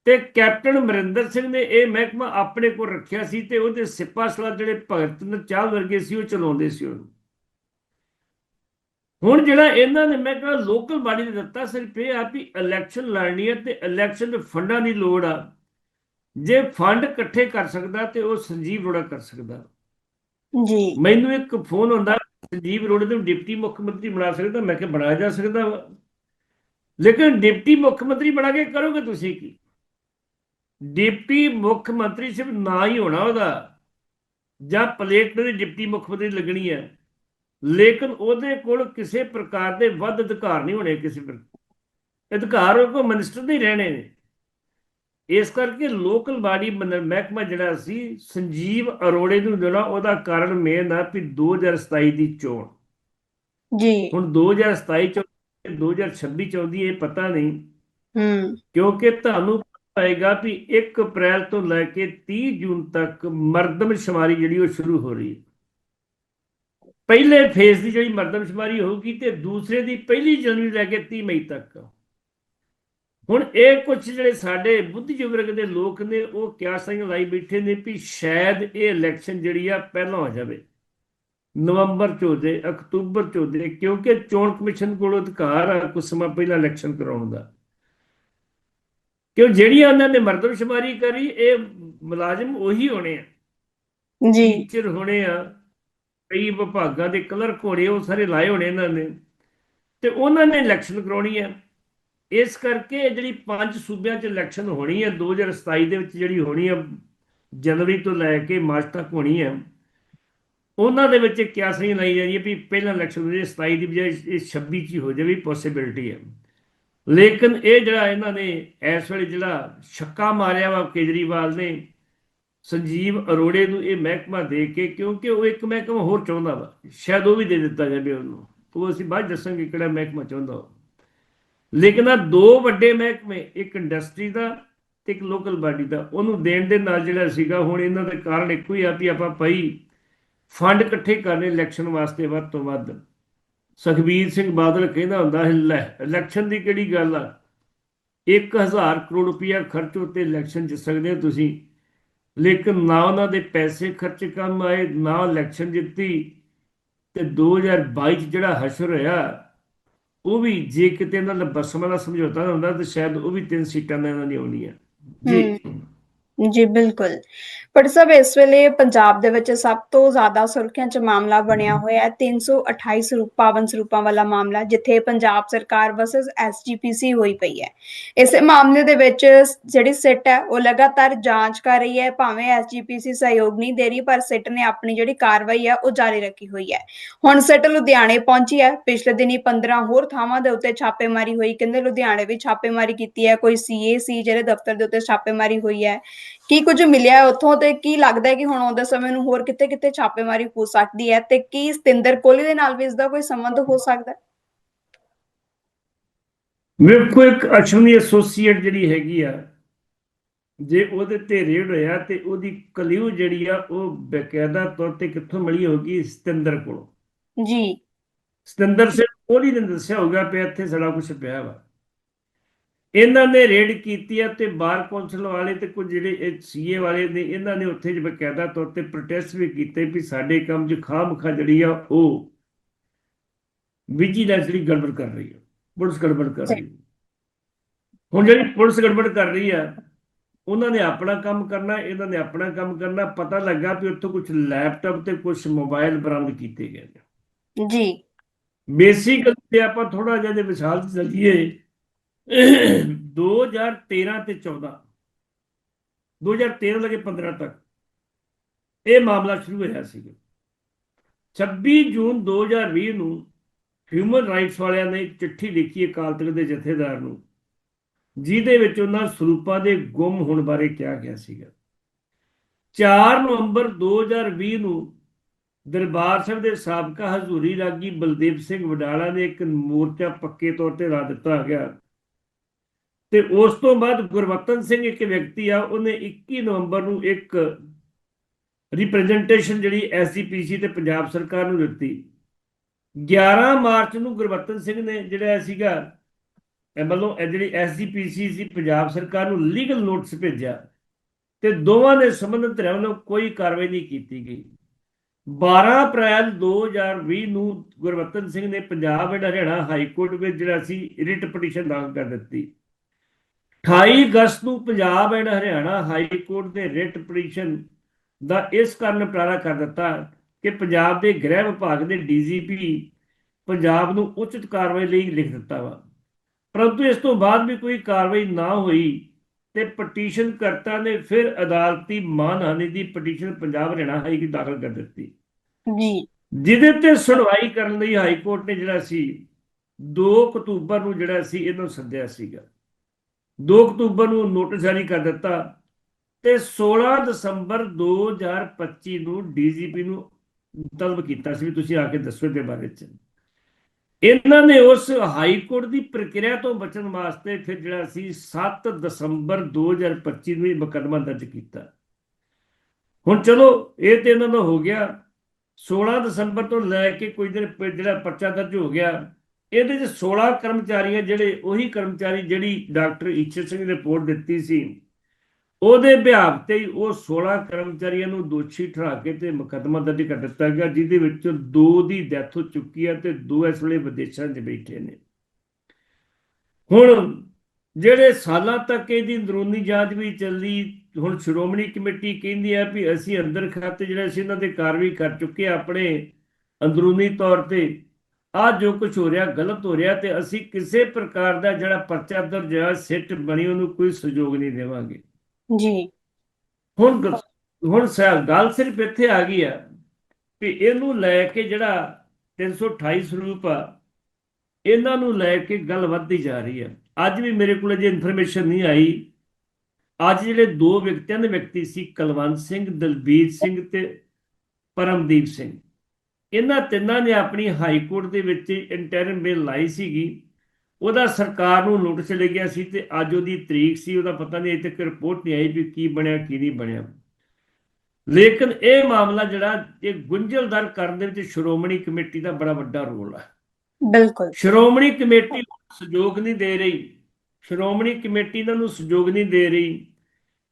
S2: ਤੇ ਕੈਪਟਨ ਅਮਰਿੰਦਰ ਸਿੰਘ ਨੇ ਇਹ ਮਹਿਕਮਾ ਆਪਣੇ ਕੋਲ ਰੱਖਿਆ ਸੀ ਤੇ ਉਹਦੇ ਸਿਪਾਹ ਸਲਾਰ ਜਿਹੜੇ ਭਗਤ ਚਾਲ ਵਰਗੇ ਸੀ ਉਹ ਚਲਾਉਂਦੇ ਸੀ ਉਹਨੂੰ। ਹੁਣ ਜਿਹੜਾ ਇਹਨਾਂ ਨੇ ਮਹਿਕਮਾ ਲੋਕਲ ਬਾਡੀ ਨੇ ਦਿੱਤਾ ਸਿਰਫ ਇਹ ਆ ਵੀ ਇਲੈਕਸ਼ਨ ਲੜਨੀ ਹੈ ਤੇ ਇਲੈਕਸ਼ਨ ਦੇ ਫੰਡਾਂ ਦੀ ਲੋੜ ਆ। ਜੇ ਫੰਡ ਇਕੱਠੇ ਕਰ ਸਕਦਾ ਤੇ ਉਹ ਸੰਜੀਵ ਅਰੋੜਾ ਕਰ ਸਕਦਾ।
S1: ਜੀ।
S2: ਮੈਨੂੰ ਇੱਕ ਫੋਨ ਹੁੰਦਾ ਸੰਜੀਵ ਅਰੋੜਾ ਨੂੰ ਡਿਪਟੀ ਮੁੱਖ ਮੰਤਰੀ ਬਣਾ ਸਕਦਾ ਮੈਂ ਕਿਹਾ ਬਣਾਇਆ ਜਾ ਸਕਦਾ ਲੇਕਿਨ ਡਿਪਟੀ ਮੁੱਖ ਮੰਤਰੀ ਬਣਾ ਕੇ ਕਰੋਗੇ ਤੁਸੀਂ ਕੀ? ਡਿਪਟੀ ਮੁੱਖ ਮੰਤਰੀ ਸਿਰਫ ਨਾ ਹੀ ਹੋਣਾ ਉਹਦਾ ਜਾਂ ਪਲੇਟ ਤੇ ਡਿਪਟੀ ਮੁੱਖ ਮੰਤਰੀ ਲੱਗਣੀ ਹੈ। ਲੇਕਿਨ ਉਹਦੇ ਕੋਲ ਕਿਸੇ ਪ੍ਰਕਾਰ ਦੇ ਵੱਧ ਅਧਿਕਾਰ ਨਹੀਂ ਹੋਣੇ ਕਿਸੇ ਪਰ ਅਧਿਕਾਰ ਉਹ ਕੋ ਮਿਨਿਸਟਰ ਦੇ ਹੀ ਰਹਿਣੇ ਨੇ। ਇਸ ਕਰਕੇ ਲੋਕਲ ਬਾਡੀ ਮਹਿਕਮਾ ਜਿਹੜਾ ਸੀ ਸੰਜੀਵ ਅਰੋੜੇ ਨੂੰ ਜਿਹੜਾ ਉਹਦਾ ਕਾਰਨ ਮੇਨ ਆ ਵੀ 2027 ਦੀ ਚੋਣ।
S1: ਜੀ।
S2: ਹੁਣ 2027 ਚ 2026 ਚ ਆਉਂਦੀ ਇਹ ਪਤਾ ਨਹੀਂ।
S1: ਹੂੰ।
S2: ਕਿਉਂਕਿ ਤੁਹਾਨੂੰ ਆਏਗਾ ਵੀ 1 ਅਪ੍ਰੈਲ ਤੋਂ ਲੈ ਕੇ 30 ਜੂਨ ਤੱਕ ਮਰਦਮਸ਼ੁਮਾਰੀ ਜਿਹੜੀ ਉਹ ਸ਼ੁਰੂ ਹੋ ਰਹੀ ਹੈ। ਪਹਿਲੇ ਫੇਸ ਦੀ ਜਿਹੜੀ ਮਰਦਮਸ਼ੁਮਾਰੀ ਹੋਊਗੀ ਤੇ ਦੂਸਰੇ ਦੀ ਪਹਿਲੀ ਜਨਵਰੀ ਲੈ ਕੇ 30 ਮਈ ਤੱਕ। ਹੁਣ ਇਹ ਕੁਝ ਜਿਹੜੇ ਸਾਡੇ ਬੁੱਧੀਜੀਵੀ ਵਰਗ ਦੇ ਲੋਕ ਨੇ, ਉਹ ਕਿਆ ਸਿੰਘ ਲਾਈ ਬੈਠੇ ਨੇ ਵੀ ਸ਼ਾਇਦ ਇਹ ਇਲੈਕਸ਼ਨ ਜਿਹੜੀ ਆ ਪਹਿਲਾਂ ਹੋ ਜਾਵੇ। ਨਵੰਬਰ ਚ ਹੋ ਜਾਏ ਅਕਤੂਬਰ ਚ ਹੋ ਜਾਏ ਕਿਉਂਕਿ ਚੋਣ ਕਮਿਸ਼ਨ ਕੋਲ ਅਧਿਕਾਰ ਆ ਕੁਝ ਸਮਾਂ ਪਹਿਲਾਂ ਇਲੈਕਸ਼ਨ ਕਰਾਉਣ ਦਾ। ਕਿਉਂ ਜਿਹੜੀਆਂ ਉਹਨਾਂ ਨੇ ਮਰਦਮਸ਼ੁਮਾਰੀ ਕਰੀ ਇਹ ਮੁਲਾਜ਼ਮ ਉਹੀ ਹੋਣੇ ਆ।
S1: ਜੀ।
S2: ਟੀਚਰ ਹੋਣੇ ਆ ਕਈ ਵਿਭਾਗਾਂ ਦੇ ਕਲਰਕ ਹੋਣੇ ਉਹ ਸਾਰੇ ਲਾਏ ਹੋਣੇ ਇਹਨਾਂ ਨੇ। ਤੇ ਉਹਨਾਂ ਨੇ ਇਲੈਕਸ਼ਨ ਕਰਾਉਣੀ ਹੈ ਇਸ ਕਰਕੇ ਜਿਹੜੀ ਪੰਜ ਸੂਬਿਆਂ 'ਚ ਇਲੈਕਸ਼ਨ ਹੋਣੀ ਹੈ 2027 ਦੇ ਵਿੱਚ ਜਿਹੜੀ ਹੋਣੀ ਹੈ ਜਨਵਰੀ ਤੋਂ ਲੈ ਕੇ ਮਾਰਚ ਤੱਕ ਹੋਣੀ ਹੈ ਉਹਨਾਂ ਦੇ ਵਿੱਚ ਕਿਆਸੀ ਲਾਈ ਜਾ ਰਹੀ ਹੈ ਵੀ ਪਹਿਲਾਂ ਇਲੈਕਸ਼ਨ ਹੋ ਜੇ 27 ਦੀ ਬਜਾਏ ਇਹ 26 'ਚ ਹੀ ਹੋ ਜਾਵੇ ਪੋਸਿਬਿਲਿਟੀ ਹੈ ਲੇਕਿਨ ਇਹ ਜਿਹੜਾ ਇਹਨਾਂ ਨੇ ਇਸ ਵੇਲੇ ਜਿਹੜਾ ਛੱਕਾ ਮਾਰਿਆ ਵਾ ਕੇਜਰੀਵਾਲ ਨੇ, ਸੰਜੀਵ ਅਰੋੜੇ ਨੂੰ ਇਹ ਮਹਿਕਮਾ ਦੇ ਕੇ, ਕਿਉਂਕਿ ਉਹ ਇੱਕ ਮਹਿਕਮਾ ਹੋਰ ਚਾਹੁੰਦਾ ਵਾ, ਸ਼ਾਇਦ ਉਹ ਵੀ ਦੇ ਦਿੱਤਾ ਜਾਵੇ ਉਹਨੂੰ। ਉਹ ਅਸੀਂ ਬਾਅਦ ਦੱਸਾਂਗੇ ਕਿਹੜਾ ਮਹਿਕਮਾ ਚਾਹੁੰਦਾ ਉਹ। ਲੇਕਿਨ ਆ ਦੋ ਵੱਡੇ ਮਹਿਕਮੇ, ਇੱਕ ਇੰਡਸਟਰੀ ਦਾ ਤੇ ਇੱਕ ਲੋਕਲ ਬਾਡੀ ਦਾ, ਉਹਨੂੰ ਦੇਣ ਦੇ ਨਾਲ ਜਿਹੜਾ ਸੀਗਾ, ਹੁਣ ਇਹਨਾਂ ਦਾ ਕਾਰਨ ਇੱਕੋ ਹੀ ਆ ਵੀ ਆਪਾਂ ਪਈ ਫੰਡ ਇਕੱਠੇ ਕਰਨੇ ਇਲੈਕਸ਼ਨ ਵਾਸਤੇ ਵੱਧ ਤੋਂ ਵੱਧ। ਸੁਖਬੀਰ ਸਿੰਘ ਬਾਦਲ ਕਹਿੰਦਾ ਹੁੰਦਾ ਹੈ ਲੈ ਇਲੈਕਸ਼ਨ ਦੀ ਕਿਹੜੀ ਗੱਲ ਆ? 1000 ਕਰੋੜ ਰੁਪਇਆ ਖਰਚ ਉਤੇ ਇਲੈਕਸ਼ਨ ਜਿੱਤ ਸਕਦੇ ਹੋ ਤੁਸੀਂ। ਲੇਕਿਨ ਨਾ ਉਹਨਾਂ ਦੇ ਪੈਸੇ ਖਰਚ ਕੰਮ ਆਏ, ਨਾ ਇਲੈਕਸ਼ਨ ਜਿੱਤੀ। ਤੇ 2022 ਚ ਜਿਹੜਾ ਹਸ਼ਰ ਹੋਇਆ, ਉਹ ਵੀ ਜੇ ਕਿਤੇ ਇਹਨਾਂ ਦਾ ਬਸਮਾ ਦਾ ਸਮਝੌਤਾ ਹੁੰਦਾ, ਤਾਂ ਸ਼ਾਇਦ ਉਹ ਵੀ ਤਿੰਨ ਸੀਟਾਂ ਨਾਲ ਇਹਨਾਂ ਦੀ ਆਉਣੀ ਆ। ਜੀ।
S1: ਜੀ, ਬਿਲਕੁਲ। ਪਰ ਸਭ ਇਸ ਵੇਲੇ ਪੰਜਾਬ ਦੇ ਵਿੱਚ ਸਭ ਤੋਂ ਜ਼ਿਆਦਾ ਸੁਰਖੀਆਂ 'ਚ ਮਾਮਲਾ ਬਣਿਆ ਹੋਇਆ ਹੈ। 328 ਸਰੂਪ ਪਾਵਨ ਸਰੂਪਾਂ ਵਾਲਾ ਮਾਮਲਾ, ਜਿੱਥੇ ਪੰਜਾਬ ਸਰਕਾਰ ਵਰਸਸ ਐਸਜੀਪੀਸੀ ਹੋਈ ਪਈ ਹੈ। ਇਸ ਮਾਮਲੇ ਦੇ ਵਿੱਚ ਜਿਹੜੀ ਸਿੱਟ ਹੈ, ਉਹ ਲਗਾਤਾਰ ਜਾਂਚ ਕਰ ਰਹੀ ਹੈ। ਭਾਵੇਂ ਐਸਜੀਪੀਸੀ ਸਹਿਯੋਗ ਨਹੀਂ ਦੇ ਰਹੀ, ਪਰ ਸਿੱਟ ਨੇ ਆਪਣੀ ਜਿਹੜੀ ਕਾਰਵਾਈ ਹੈ, ਉਹ ਜਾਰੀ ਰੱਖੀ ਹੋਈ ਹੈ। ਹੁਣ ਸਿੱਟ ਲੁਧਿਆਣੇ ਪਹੁੰਚੀ ਹੈ। ਪਿਛਲੇ ਦਿਨੀ 15 ਹੋਰ ਥਾਵਾਂ ਦੇ ਉੱਤੇ ਛਾਪੇਮਾਰੀ ਹੋਈ। ਕਹਿੰਦੇ ਲੁਧਿਆਣੇ ਵੀ ਛਾਪੇਮਾਰੀ ਕੀਤੀ ਹੈ। ਕੋਈ ਸੀਏ ਸੀ ਜਿਹੜੇ ਦਫ਼ਤਰ ਦੇ ਉੱਤੇ ਛਾਪੇਮਾਰੀ ਹੋਈ ਹੈ। ਕੀ ਕੁਝ ਮਿਲਿਆ ਉੱਥੋਂ ਤੇ ਕੀ ਲੱਗਦਾ ਹੈ ਕਿ ਹੁਣ ਆਉਂਦੇ ਸਮੇਂ ਨੂੰ ਹੋਰ ਕਿਤੇ ਕਿਤੇ ਛਾਪੇਮਾਰੀ ਹੋ ਸਕਦੀ ਹੈ ਤੇ ਕੀ ਸਤਿੰਦਰ ਕੋਹਲੀ ਦੇ ਨਾਲ ਵੀ ਇਸ ਦਾ ਕੋਈ ਸੰਬੰਧ ਹੋ ਸਕਦਾ ਹੈ?
S2: ਵੇਖੋ ਇੱਕ ਅਸ਼ਵਨੀ ਐਸੋਸੀਏਟ ਜਿਹੜੀ ਹੈਗੀ ਆ ਜੇ ਉਹਦੇ ਤੇ ਰੇਡ ਹੋਇਆ ਤੇ ਉਹਦੀ ਕਲਿਊ ਜਿਹੜੀ ਆ ਉਹ ਬਕਾਇਦਾ ਤੌਰ ਤੇ ਕਿੱਥੋਂ ਮਿਲੀ ਹੋਗੀ ਸਤਿੰਦਰ ਕੋਲੋਂ।
S1: ਜੀ।
S2: ਸਤਿੰਦਰ ਸਿੰਘ ਕੋਹਲੀ ਨੇ ਦੱਸਿਆ ਹੋਗਾ ਪਿਆ ਇੱਥੇ ਸਾਡਾ ਕੁਝ ਪਿਆ ਵਾ। ਇਹਨਾਂ ਨੇ ਰੇਡ ਕੀਤੀ ਆ ਤੇ ਬਾਰ ਕੌਂਸਲ ਵਾਲੇ ਤੇ ਕੁਝ ਜਿਹੜੇ ਸੀਏ ਵਾਲੇ ਨੇ ਇਹਨਾਂ ਨੇ ਉੱਥੇ ਜ ਬਕਾਇਦਾ ਤੌਰ ਤੇ ਪ੍ਰੋਟੈਸਟ ਵੀ ਕੀਤੇ ਵੀ ਸਾਡੇ ਕੰਮ 'ਚ ਖਾਮਖਾ ਜਿਹੜੀ ਆ ਉਹ ਵਿਜੀਲੈਂਸ ਜਿਹੜੀ ਗੜਬੜ ਕਰ ਰਹੀ ਆ ਪੁਲਿਸ ਗੜਬੜ ਕਰ ਰਹੀ ਹੁਣ ਜਿਹੜੀ ਪੁਲਿਸ ਗੜਬੜ ਕਰ ਰਹੀ ਆ ਉਹਨਾਂ ਨੇ ਆਪਣਾ ਕੰਮ ਕਰਨਾ ਇਹਨਾਂ ਨੇ ਆਪਣਾ ਕੰਮ ਕਰਨਾ ਪਤਾ ਲੱਗਾ ਵੀ ਉੱਥੋਂ ਕੁਝ ਲੈਪਟਾਪ ਤੇ ਕੁਝ ਮੋਬਾਈਲ ਬਰਾਮਦ ਕੀਤੇ ਗਏ ਨੇ।
S1: ਜੀ।
S2: ਬੇਸਿਕ ਤੇ ਆਪਾਂ ਥੋੜਾ ਜਿਹਾ ਦੇ ਵਿਸ਼ਾਲ ਚੱਲੀਏ 2013 ਤੇ 14 2013 ਲਗੇ 15 ਤੱਕ। ਇਹ ਮਾਮਲਾ ਸ਼ੁਰੂ ਹੋਇਆ ਸੀ 26 ਜੂਨ 2020 ਨੂੰ ਹਿਊਮਨ ਰਾਈਟਸ ਵਾਲਿਆਂ ਨੇ ਚਿੱਠੀ ਲਿਖੀ ਅਕਾਲ ਤਖਤ ਦੇ ਜਥੇਦਾਰ ਨੂੰ, ਜਿਹਦੇ ਵਿੱਚ ਉਹਨਾਂ ਸਰੂਪਾਂ ਦੇ ਗੁੰਮ ਹੋਣ ਬਾਰੇ ਕਿਹਾ ਗਿਆ ਸੀਗਾ। 4 ਨਵੰਬਰ 2020 ਨੂੰ ਦਰਬਾਰ ਸਾਹਿਬ ਦੇ ਸਾਬਕਾ ਹਜ਼ੂਰੀ ਰਾਗੀ ਬਲਦੇਵ ਸਿੰਘ ਵਡਾਲਾ ਨੇ ਇੱਕ ਮੋਰਚਾ ਪੱਕੇ ਤੌਰ ਤੇ ਲਾ ਦਿੱਤਾ ਗਿਆ। ਤੇ ਉਸ ਤੋਂ ਬਾਅਦ ਗੁਰਵਤਨ ਸਿੰਘ ਇੱਕ ਵਿਅਕਤੀ ਆ, ਉਹਨੇ 21 ਨਵੰਬਰ ਨੂੰ ਇੱਕ ਰਿਪਰੈਜ਼ੈਂਟੇਸ਼ਨ ਜਿਹੜੀ ਐਸਜੀਪੀਸੀ ਤੇ ਪੰਜਾਬ ਸਰਕਾਰ ਨੂੰ ਦਿੱਤੀ। 11 ਮਾਰਚ ਨੂੰ ਗੁਰਵਤਨ ਸਿੰਘ ਨੇ ਜਿਹੜਾ ਸੀਗਾ, ਇਹ ਵੱਲੋਂ ਇਹ ਜਿਹੜੀ ਐਸਜੀਪੀਸੀ ਸੀ, ਪੰਜਾਬ ਸਰਕਾਰ ਨੂੰ ਲੀਗਲ ਨੋਟਿਸ ਭੇਜਿਆ ਤੇ ਦੋਵਾਂ ਦੇ ਸੰਬੰਧਿਤ ਧਿਰਾਂ ਵੱਲੋਂ ਕੋਈ ਕਾਰਵਾਈ ਨਹੀਂ ਕੀਤੀ ਗਈ। 12 ਅਪ੍ਰੈਲ 2020 ਨੂੰ ਗੁਰਵਤਨ ਸਿੰਘ ਨੇ Punjab and Haryana High Court ਵਿੱਚ ਜਿਹੜਾ ਸੀ ਰਿਟ ਪਟੀਸ਼ਨ ਦਾਖਲ ਕਰ ਦਿੱਤੀ। 28 ਅਗਸਤ ਨੂੰ Punjab and Haryana high court ਦੇ ਰਿਟ ਪਟੀਸ਼ਨ ਦਾ ਇਸ ਕਾਰਨ ਨਿਪਟਾਰਾ ਕਰ ਦਿੱਤਾ ਕਿ ਪੰਜਾਬ ਦੇ ਗ੍ਰਹਿ ਵਿਭਾਗ ਦੇ ਡੀਜੀਪੀ ਪੰਜਾਬ ਨੂੰ ਉਚਿਤ ਕਾਰਵਾਈ ਲਈ ਲਿਖ ਦਿੱਤਾ ਵਾ। ਪਰੰਤੂ ਇਸ ਤੋਂ ਬਾਅਦ ਵੀ ਕੋਈ ਕਾਰਵਾਈ ਨਾ ਹੋਈ ਤੇ ਪਟੀਸ਼ਨ ਕਰਤਾ ਨੇ ਫਿਰ ਅਦਾਲਤੀ ਮਾਨਹਾਨੀ ਦੀ petition Punjab Haryana High Court ਦਾਖਲ ਕਰ ਦਿੱਤੀ।
S1: ਜੀ।
S2: ਜਿਹਦੇ ਤੇ ਸੁਣਵਾਈ ਕਰਨ ਲਈ ਹਾਈ ਕੋਰਟ ਨੇ ਜਿਹੜਾ ਸੀ 2 ਅਕਤੂਬਰ ਨੂੰ ਜਿਹੜਾ ਸੀ ਇਹਨੂੰ ਸੱਦਿਆ ਸੀਗਾ। 2 ਅਕਤੂਬਰ ਨੂੰ ਨੋਟਿਸ ਜਾਰੀ ਕਰ ਦਿੱਤਾ ਤੇ 16 ਦਸੰਬਰ 2025 ਨੂੰ ਡੀਜੀਪੀ ਨੂੰ ਤਲਬ ਕੀਤਾ ਸੀ ਵੀ ਤੁਸੀਂ ਆ ਕੇ ਦੱਸੋ ਇਹਦੇ ਬਾਰੇ ਚ। ਇਹਨਾਂ ਨੇ ਉਸ ਹਾਈ ਕੋਰਟ ਦੀ ਪ੍ਰਕਿਰਿਆ ਤੋਂ ਬਚਣ ਵਾਸਤੇ ਫਿਰ ਜਿਹੜਾ ਸੀ 7 ਦਸੰਬਰ 2025 ਨੂੰ ਇਹ ਮੁਕੱਦਮਾ ਦਰਜ ਕੀਤਾ। ਹੁਣ ਚਲੋ, ਇਹ ਤੇ ਇਹਨਾਂ ਦਾ ਹੋ ਗਿਆ। 16 ਦਸੰਬਰ ਤੋਂ ਲੈ ਕੇ ਕੋਈ ਦਿਨ ਜਿਹੜਾ ਪਰਚਾ ਦਰਜ ਹੋ ਗਿਆ ਇਹਦੇ ਚ 16 ਕਰਮਚਾਰੀ ਆ ਜਿਹੜੇ ਉਹੀ ਕਰਮਚਾਰੀ ਜਿਹੜੀ ਡਾਕਟਰ ਈਸ਼ਰ ਸਿੰਘ ਨੇ ਰਿਪੋਰਟ ਦਿੱਤੀ ਸੀ, ਉਹਦੇ ਬਿਹਾਵ ਤੇ ਹੀ ਉਹ 16 ਕਰਮਚਾਰੀਆਂ ਨੂੰ ਦੋਸ਼ੀ ਠਹਿਰਾ ਕੇ ਤੇ ਮੁਕੱਦਮਾ ਦਰਜ ਕਰ ਦਿੱਤਾ ਗਿਆ, ਜਿਹਦੇ ਵਿੱਚ ਦੋ ਦੀ ਡੈਥ ਹੋ ਚੁੱਕੀ ਹੈ ਤੇ ਦੋ ਇਸ ਵੇਲੇ ਵਿਦੇਸ਼ਾਂ 'ਚ ਬੈਠੇ ਨੇ। ਹੁਣ ਜਿਹੜੇ ਸਾਲਾਂ ਤੱਕ ਇਹਦੀ ਅੰਦਰੂਨੀ ਜਾਂਚ ਵੀ ਚੱਲੀ, ਹੁਣ ਸ਼੍ਰੋਮਣੀ ਕਮੇਟੀ ਕਹਿੰਦੀ ਹੈ ਵੀ ਅਸੀਂ ਅੰਦਰ ਖਾਤੇ ਜਿਹੜਾ ਅਸੀਂ ਇਹਨਾਂ ਤੇ ਕਾਰਵਾਈ ਕਰ ਚੁੱਕੇ ਆਪਣੇ ਅੰਦਰੂਨੀ ਤੌਰ ਤੇ ਆ ਜੋ ਕੁਝ ਹੋ ਰਿਹਾ ਗਲਤ ਹੋ ਰਿਹਾ ਤੇ ਅਸੀਂ ਕਿਸੇ ਪ੍ਰਕਾਰ ਦਾ ਜਿਹੜਾ ਪਰਚਾ ਦਰਜ ਹੈ ਸਿੱਟ ਬਣੀ ਉਹਨੂੰ ਕੋਈ ਸਹਿਯੋਗ ਨਹੀਂ ਦੇਵਾਂਗੇ।
S1: ਜੀ।
S2: ਹੁਣ ਹੁਣ ਸ- ਗੱਲ ਸਿਰਫ ਇੱਥੇ ਆ ਗਈ ਆ ਵੀ ਇਹਨੂੰ ਲੈ ਕੇ ਜਿਹੜਾ 328 ਸਰੂਪ ਆ ਇਹਨਾਂ ਨੂੰ ਲੈ ਕੇ ਗੱਲ ਵੱਧਦੀ ਜਾ ਰਹੀ ਆ। ਅੱਜ ਵੀ ਮੇਰੇ ਕੋਲ ਜੇ ਇਨਫੋਰਮੇਸ਼ਨ ਨਹੀਂ ਆਈ। ਅੱਜ ਜਿਹੜੇ ਦੋ ਵਿਅਕਤੀਆਂ ਦੇ ਵਿਅਕਤੀ ਸੀ ਕੁਲਵੰਤ ਸਿੰਘ ਦਲਬੀਰ ਸਿੰਘ ਤੇ ਪਰਮਦੀਪ ਸਿੰਘ। ਇਹਨਾਂ ਤਿੰਨਾਂ ਨੇ ਆਪਣੀ ਹਾਈ ਕੋਰਟ ਦੇ ਵਿੱਚ ਇੰਟਰਮ ਬਿੱਲ ਲਾਈ ਸੀਗੀ। ਉਹਦਾ ਸਰਕਾਰ ਨੂੰ ਨੋਟਿਸ ਲੱਗਿਆ ਸੀ ਤੇ ਅੱਜ ਉਹਦੀ ਤਰੀਕ ਸੀ ਉਹਦਾ ਪਤਾ ਨਹੀਂ ਅਜੇ ਤੱਕ ਰਿਪੋਰਟ ਨਹੀਂ ਆਈ ਵੀ ਕੀ ਬਣਿਆ ਕੀ ਨਹੀਂ ਬਣਿਆ। ਲੇਕਿਨ ਇਹ ਮਾਮਲਾ ਜਿਹੜਾ ਇਹ ਗੁੰਝਲਦਾਰ ਕਰਨ ਦੇ ਵਿੱਚ ਸ਼੍ਰੋਮਣੀ ਕਮੇਟੀ ਦਾ ਬੜਾ ਵੱਡਾ ਰੋਲ ਹੈ
S1: ਬਿਲਕੁਲ।
S2: ਸ਼੍ਰੋਮਣੀ ਕਮੇਟੀ ਸਹਿਯੋਗ ਨਹੀਂ ਦੇ ਰਹੀ। ਸ਼੍ਰੋਮਣੀ ਕਮੇਟੀ ਇਹਨਾਂ ਨੂੰ ਸਹਿਯੋਗ ਨਹੀਂ ਦੇ ਰਹੀ।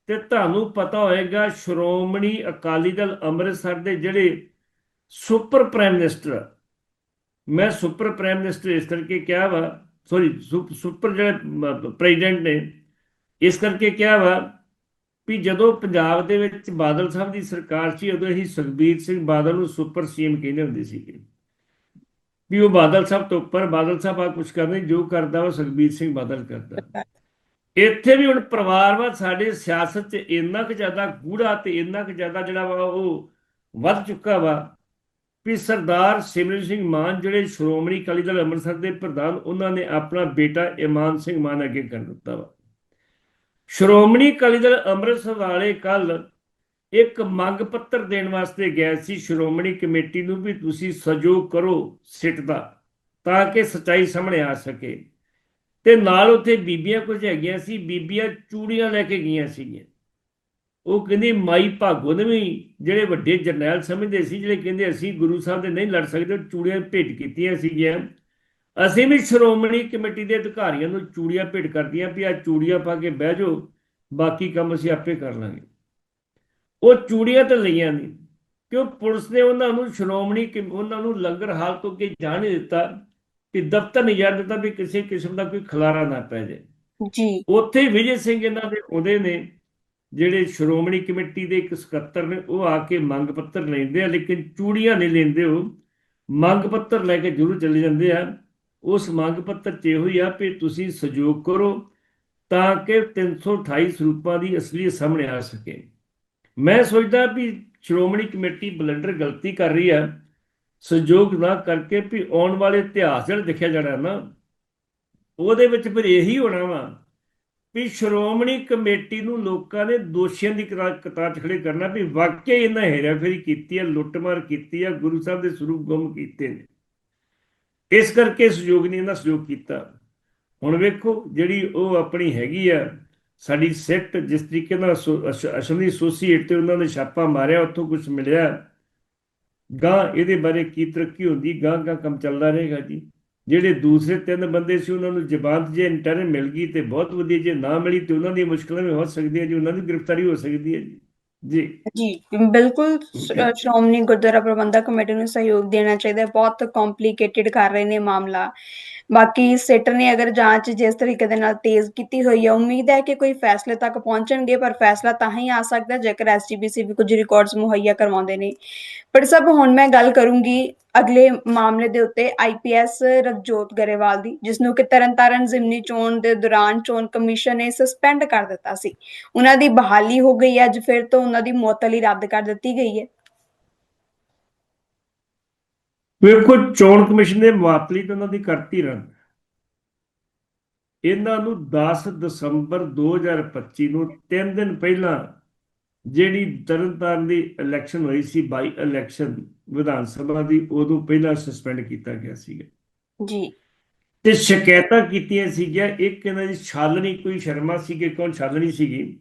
S2: ਤੇ ਤੁਹਾਨੂੰ ਪਤਾ ਹੋਏਗਾ ਸ਼੍ਰੋਮਣੀ ਅਕਾਲੀ ਦਲ ਅੰਮ੍ਰਿਤਸਰ ਦੇ ਜਿਹੜੇ ਸੁਪਰ ਪ੍ਰਾਈਮ ਮਿਨਿਸਟਰ ਮੈਂ ਸੁਪਰ ਪ੍ਰਾਈਮ ਮਿਨਿਸਟਰ ਇਸ ਕਰਕੇ ਕਿਹਾ ਵਾ ਸੌਰੀ ਸੁਪਰ ਜਿਹੜੇ ਪ੍ਰੈਜ਼ੀਡੈਂਟ ਨੇ, ਇਸ ਕਰਕੇ ਕਿਹਾ ਵਾ ਵੀ ਜਦੋਂ ਪੰਜਾਬ ਦੇ ਵਿੱਚ ਬਾਦਲ ਸਾਹਿਬ ਦੀ ਸਰਕਾਰ ਸੀ, ਉਦੋਂ ਹੀ ਸੁਖਬੀਰ ਸਿੰਘ ਬਾਦਲ ਨੂੰ ਸੁਪਰ ਸੀਐਮ ਕਹਿੰਦੇ ਹੁੰਦੇ ਸੀਗੇ। ਵੀ ਉਹ ਬਾਦਲ ਸਾਹਿਬ ਤੋਂ ਉੱਪਰ, ਬਾਦਲ ਸਾਹਿਬ ਆ ਕੁਝ ਕਰਦੇ, ਜੋ ਕਰਦਾ ਉਹ ਸੁਖਬੀਰ ਸਿੰਘ ਬਾਦਲ ਕਰਦਾ। ਇੱਥੇ ਵੀ ਹੁਣ ਪਰਿਵਾਰਵਾਦ ਸਾਡੇ ਸਿਆਸਤ 'ਚ ਇੰਨਾ ਕੁ ਜ਼ਿਆਦਾ ਗੂੜਾ ਤੇ ਇੰਨਾ ਕੁ ਜ਼ਿਆਦਾ ਜਿਹੜਾ ਵਾ ਉਹ ਵੱਧ ਚੁੱਕਾ ਵਾ ਵੀ ਸਰਦਾਰ ਸਿਮਰਨ ਸਿੰਘ ਮਾਨ ਜਿਹੜੇ ਸ਼੍ਰੋਮਣੀ ਅਕਾਲੀ ਦਲ ਅੰਮ੍ਰਿਤਸਰ ਦੇ ਪ੍ਰਧਾਨ, ਉਹਨਾਂ ਨੇ ਆਪਣਾ ਬੇਟਾ ਇਮਾਨ ਸਿੰਘ ਮਾਨ ਅੱਗੇ ਕਰ ਦਿੱਤਾ ਵਾ। ਸ਼੍ਰੋਮਣੀ ਅਕਾਲੀ ਦਲ ਅੰਮ੍ਰਿਤਸਰ ਵਾਲੇ ਕੱਲ ਇੱਕ ਮੰਗ ਪੱਤਰ ਦੇਣ ਵਾਸਤੇ ਗਏ ਸੀ, ਸ਼੍ਰੋਮਣੀ ਕਮੇਟੀ ਨੂੰ ਵੀ ਤੁਸੀਂ ਸਹਿਯੋਗ ਕਰੋ ਸਿੱਟ ਦਾ, ਤਾਂ ਕਿ ਸਚਾਈ ਸਾਹਮਣੇ ਆ ਸਕੇ। ਤੇ ਨਾਲ ਉੱਥੇ ਬੀਬੀਆਂ ਕੁਝ ਹੈਗੀਆਂ ਸੀ, ਬੀਬੀਆਂ ਚੂੜੀਆਂ ਲੈ ਕੇ ਗਈਆਂ ਸੀਗੀਆਂ। ਉਹ ਕਹਿੰਦੀ ਮਾਈ ਭਾਗੋ ਨੇ ਵੀ ਜਿਹੜੇ ਵੱਡੇ ਜਰਨੈਲ ਸਮਝਦੇ ਸੀ ਜਿਹੜੇ ਕਹਿੰਦੇ ਅਸੀਂ ਗੁਰੂ ਸਾਹਿਬ ਦੇ ਨਹੀਂ ਲੜ ਸਕਦੇ ਚੂੜੀਆਂ ਭੇਟ ਕੀਤੀਆਂ ਸੀਗੀਆਂ। ਅਸੀਂ ਵੀ ਸ਼੍ਰੋਮਣੀ ਕਮੇਟੀ ਦੇ ਅਧਿਕਾਰੀਆਂ ਨੂੰ ਚੂੜੀਆਂ ਭੇਟ ਕਰਦੀਆਂ ਵੀ ਆ ਚੂੜੀਆਂ ਪਾ ਕੇ ਬਹਿ ਜਾਓ ਬਾਕੀ ਕੰਮ ਅਸੀਂ ਆਪੇ ਕਰ ਲਾਂਗੇ। ਉਹ ਚੂੜੀਆਂ ਤਾਂ ਲਈਆਂ ਨਹੀਂ ਕਿਉਂ ਪੁਲਿਸ ਨੇ ਉਹਨਾਂ ਨੂੰ ਸ਼੍ਰੋਮਣੀ ਕਮ- ਉਹਨਾਂ ਨੂੰ ਲੰਗਰ ਹਾਲ ਤੋਂ ਅੱਗੇ ਜਾਣ ਨਹੀਂ ਦਿੱਤਾ ਕਿ ਦਫ਼ਤਰ ਨਹੀਂ ਜਾਣ ਦਿੱਤਾ ਵੀ ਕਿਸੇ ਕਿਸਮ ਦਾ ਕੋਈ ਖਲਾਰਾ ਨਾ ਪੈ ਜਾਏ।
S1: ਜੀ।
S2: ਉੱਥੇ ਵਿਜੇ ਸਿੰਘ ਇਹਨਾਂ ਦੇ ਆਉਂਦੇ ਨੇ ਜਿਹੜੇ ਸ਼੍ਰੋਮਣੀ ਕਮੇਟੀ ਦੇ ਇੱਕ ਸਕੱਤਰ ਨੇ, ਉਹ ਆ ਕੇ ਮੰਗ ਪੱਤਰ ਲੈਂਦੇ ਆ, ਲੇਕਿਨ ਚੂੜੀਆਂ ਨਹੀਂ ਲੈਂਦੇ ਉਹ। ਮੰਗ ਪੱਤਰ ਲੈ ਕੇ ਜ਼ਰੂਰ ਚਲੇ ਜਾਂਦੇ ਆ। ਉਸ ਮੰਗ ਪੱਤਰ 'ਚ ਇਹੋ ਹੀ ਆ ਵੀ ਤੁਸੀਂ ਸਹਿਯੋਗ ਕਰੋ ਤਾਂ ਕਿ 328 ਸਰੂਪਾਂ ਦੀ ਅਸਲੀਅਤ ਸਾਹਮਣੇ ਆ ਸਕੇ। ਮੈਂ ਸੋਚਦਾ ਵੀ ਸ਼੍ਰੋਮਣੀ ਕਮੇਟੀ ਬਲੰਡਰ ਗਲਤੀ ਕਰ ਰਹੀ ਹੈ ਸਹਿਯੋਗ ਨਾ ਕਰਕੇ ਵੀ ਆਉਣ ਵਾਲੇ ਇਤਿਹਾਸ ਜਿਹੜਾ ਲਿਖਿਆ ਜਾਣਾ ਨਾ, ਉਹਦੇ ਵਿੱਚ ਫਿਰ ਇਹੀ ਹੋਣਾ ਵਾ ਵੀ ਸ਼੍ਰੋਮਣੀ ਕਮੇਟੀ ਨੂੰ ਲੋਕਾਂ ਨੇ ਦੋਸ਼ੀਆਂ ਦੀ ਕਰਾ- ਕਤਾਰ 'ਚ ਖੜੇ ਕਰਨਾ ਵੀ ਵਾਕਿਆ ਹੀ ਇਹਨਾਂ ਹੇਰਾਫੇਰੀ ਕੀਤੀ ਹੈ, ਲੁੱਟਮਾਰ ਕੀਤੀ ਹੈ, ਗੁਰੂ ਸਾਹਿਬ ਦੇ ਸਰੂਪ ਗੁੰਮ ਕੀਤੇ ਨੇ। ਇਸ ਕਰਕੇ ਸਹਿਯੋਗ ਨਹੀਂ ਇਹਨਾਂ ਸਹਿਯੋਗ ਕੀਤਾ। ਹੁਣ ਵੇਖੋ ਜਿਹੜੀ ਉਹ ਆਪਣੀ ਹੈਗੀ ਆ, ਸਾਡੀ ਸਿੱਟ ਜਿਸ ਤਰੀਕੇ ਨਾਲ ਅਸ਼ਮੀ ਐਸੋਸੀਏਟ ਤੇ ਉਹਨਾਂ ਨੇ ਛਾਪਾ ਮਾਰਿਆ, ਉੱਥੋਂ ਕੁਝ ਮਿਲਿਆ। ਗਾਂ ਇਹਦੇ ਬਾਰੇ ਕੀ ਤਰੱਕੀ ਹੁੰਦੀ ਗਾਂ ਗਾਂ ਕੰਮ ਚੱਲਦਾ ਰਹੇਗਾ ਜੀ। ਜਿਹੜੇ ਦੂਸਰੇ ਤਿੰਨ ਬੰਦੇ ਸੀ, ਉਹਨਾਂ ਨੂੰ ਜ਼ਮਾਨਤ ਜੇ ਇੰਟਰਨ ਮਿਲ ਗਈ ਤੇ ਬਹੁਤ ਵਧੀਆ, ਜੇ ਨਾ ਮਿਲੀ ਤੇ ਉਹਨਾਂ ਦੀਆਂ ਮੁਸ਼ਕਲਾਂ ਵੀ ਹੋ ਸਕਦੀਆਂ ਜੀ, ਉਹਨਾਂ ਦੀ ਗ੍ਰਿਫਤਾਰੀ ਹੋ ਸਕਦੀ ਹੈ ਜੀ। ਜੀ।
S1: ਜੀ, ਬਿਲਕੁਲ ਸ਼੍ਰੋਮਣੀ ਗੁਰਦੁਆਰਾ ਪ੍ਰਬੰਧਕ ਕਮੇਟੀ ਨੂੰ ਸਹਿਯੋਗ ਦੇਣਾ ਚਾਹੀਦਾ, ਬਹੁਤ ਕੰਪਲਿਕੇਟਿਡ ਕਰ ਰਹੇ ਨੇ ਮਾਮਲਾ। ਬਾਕੀ ਸਿੱਟ ਨੇ ਅਗਰ ਜਾਂਚ ਜਿਸ ਤਰੀਕੇ ਦੇ ਨਾਲ ਤੇਜ਼ ਕੀਤੀ ਹੋਈ ਹੈ ਉਮੀਦ ਹੈ ਕਿ ਕੋਈ ਫੈਸਲੇ ਤੱਕ ਪਹੁੰਚਣਗੇ, ਪਰ ਫੈਸਲਾ ਤਾਂ ਹੀ ਆ ਸਕਦਾ ਜੇਕਰ ਐਸਜੀਪੀਸੀ ਵੀ ਕੁਝ ਰਿਕਾਰਡਸ ਮੁਹੱਈਆ ਕਰਵਾਉਂਦੇ ਨੇ। ਪਰ ਸਭ, ਹੁਣ ਮੈਂ ਗੱਲ ਕਰੂੰਗੀ ਅਗਲੇ ਮਾਮਲੇ ਦੇ ਉੱਤੇ ਆਈਪੀਐਸ ਰਵਜੋਤ ਗਰੇਵਾਲ ਦੀ, ਜਿਸ ਨੂੰ ਕਿ ਤਰਨਤਾਰਨ ਜ਼ਿਮਨੀ ਚੋਣ ਦੇ ਦੌਰਾਨ ਚੋਣ ਕਮਿਸ਼ਨ ਨੇ ਸਸਪੈਂਡ ਕਰ ਦਿੱਤਾ ਸੀ। ਉਹਨਾਂ ਦੀ ਬਹਾਲੀ ਹੋ ਗਈ ਹੈ ਅੱਜ ਫਿਰ ਤੋਂ ਉਹਨਾਂ ਦੀ ਮੁਅੱਤਲੀ ਰੱਦ ਕਰ ਦਿੱਤੀ ਗਈ ਹੈ।
S2: ਵੇਖੋ ਚੋਣ ਕਮਿਸ਼ਨ ਨੇ ਮੁਅੱਤਲੀ ਤਾਂ ਉਹਨਾਂ ਦੀ ਕਰਤੀ ਰਨ ਇਹਨਾਂ ਨੂੰ 10 ਦਸੰਬਰ 2025 ਨੂੰ 3 ਦਿਨ ਪਹਿਲਾਂ ਜਿਹੜੀ ਤਰਨਤਾਰਨ ਦੀ ਇਲੈਕਸ਼ਨ ਹੋਈ ਸੀ ਬਾਈ ਇਲੈਕਸ਼ਨ ਵਿਧਾਨ ਸਭਾ ਦੀ ਉਦੋਂ ਪਹਿਲਾਂ ਸਸਪੈਂਡ ਕੀਤਾ ਗਿਆ ਸੀਗਾ।
S1: ਜੀ।
S2: ਤੇ ਸ਼ਿਕਾਇਤਾਂ ਕੀਤੀਆਂ ਸੀਗੀਆਂ। ਇੱਕ ਇਹਨਾਂ ਦੀ ਛਾਲਣੀ ਕੋਈ ਸ਼ਰਮਾ ਸੀਗੇ ਕੌਣ? ਛਾਲਣੀ ਸੀਗੀ।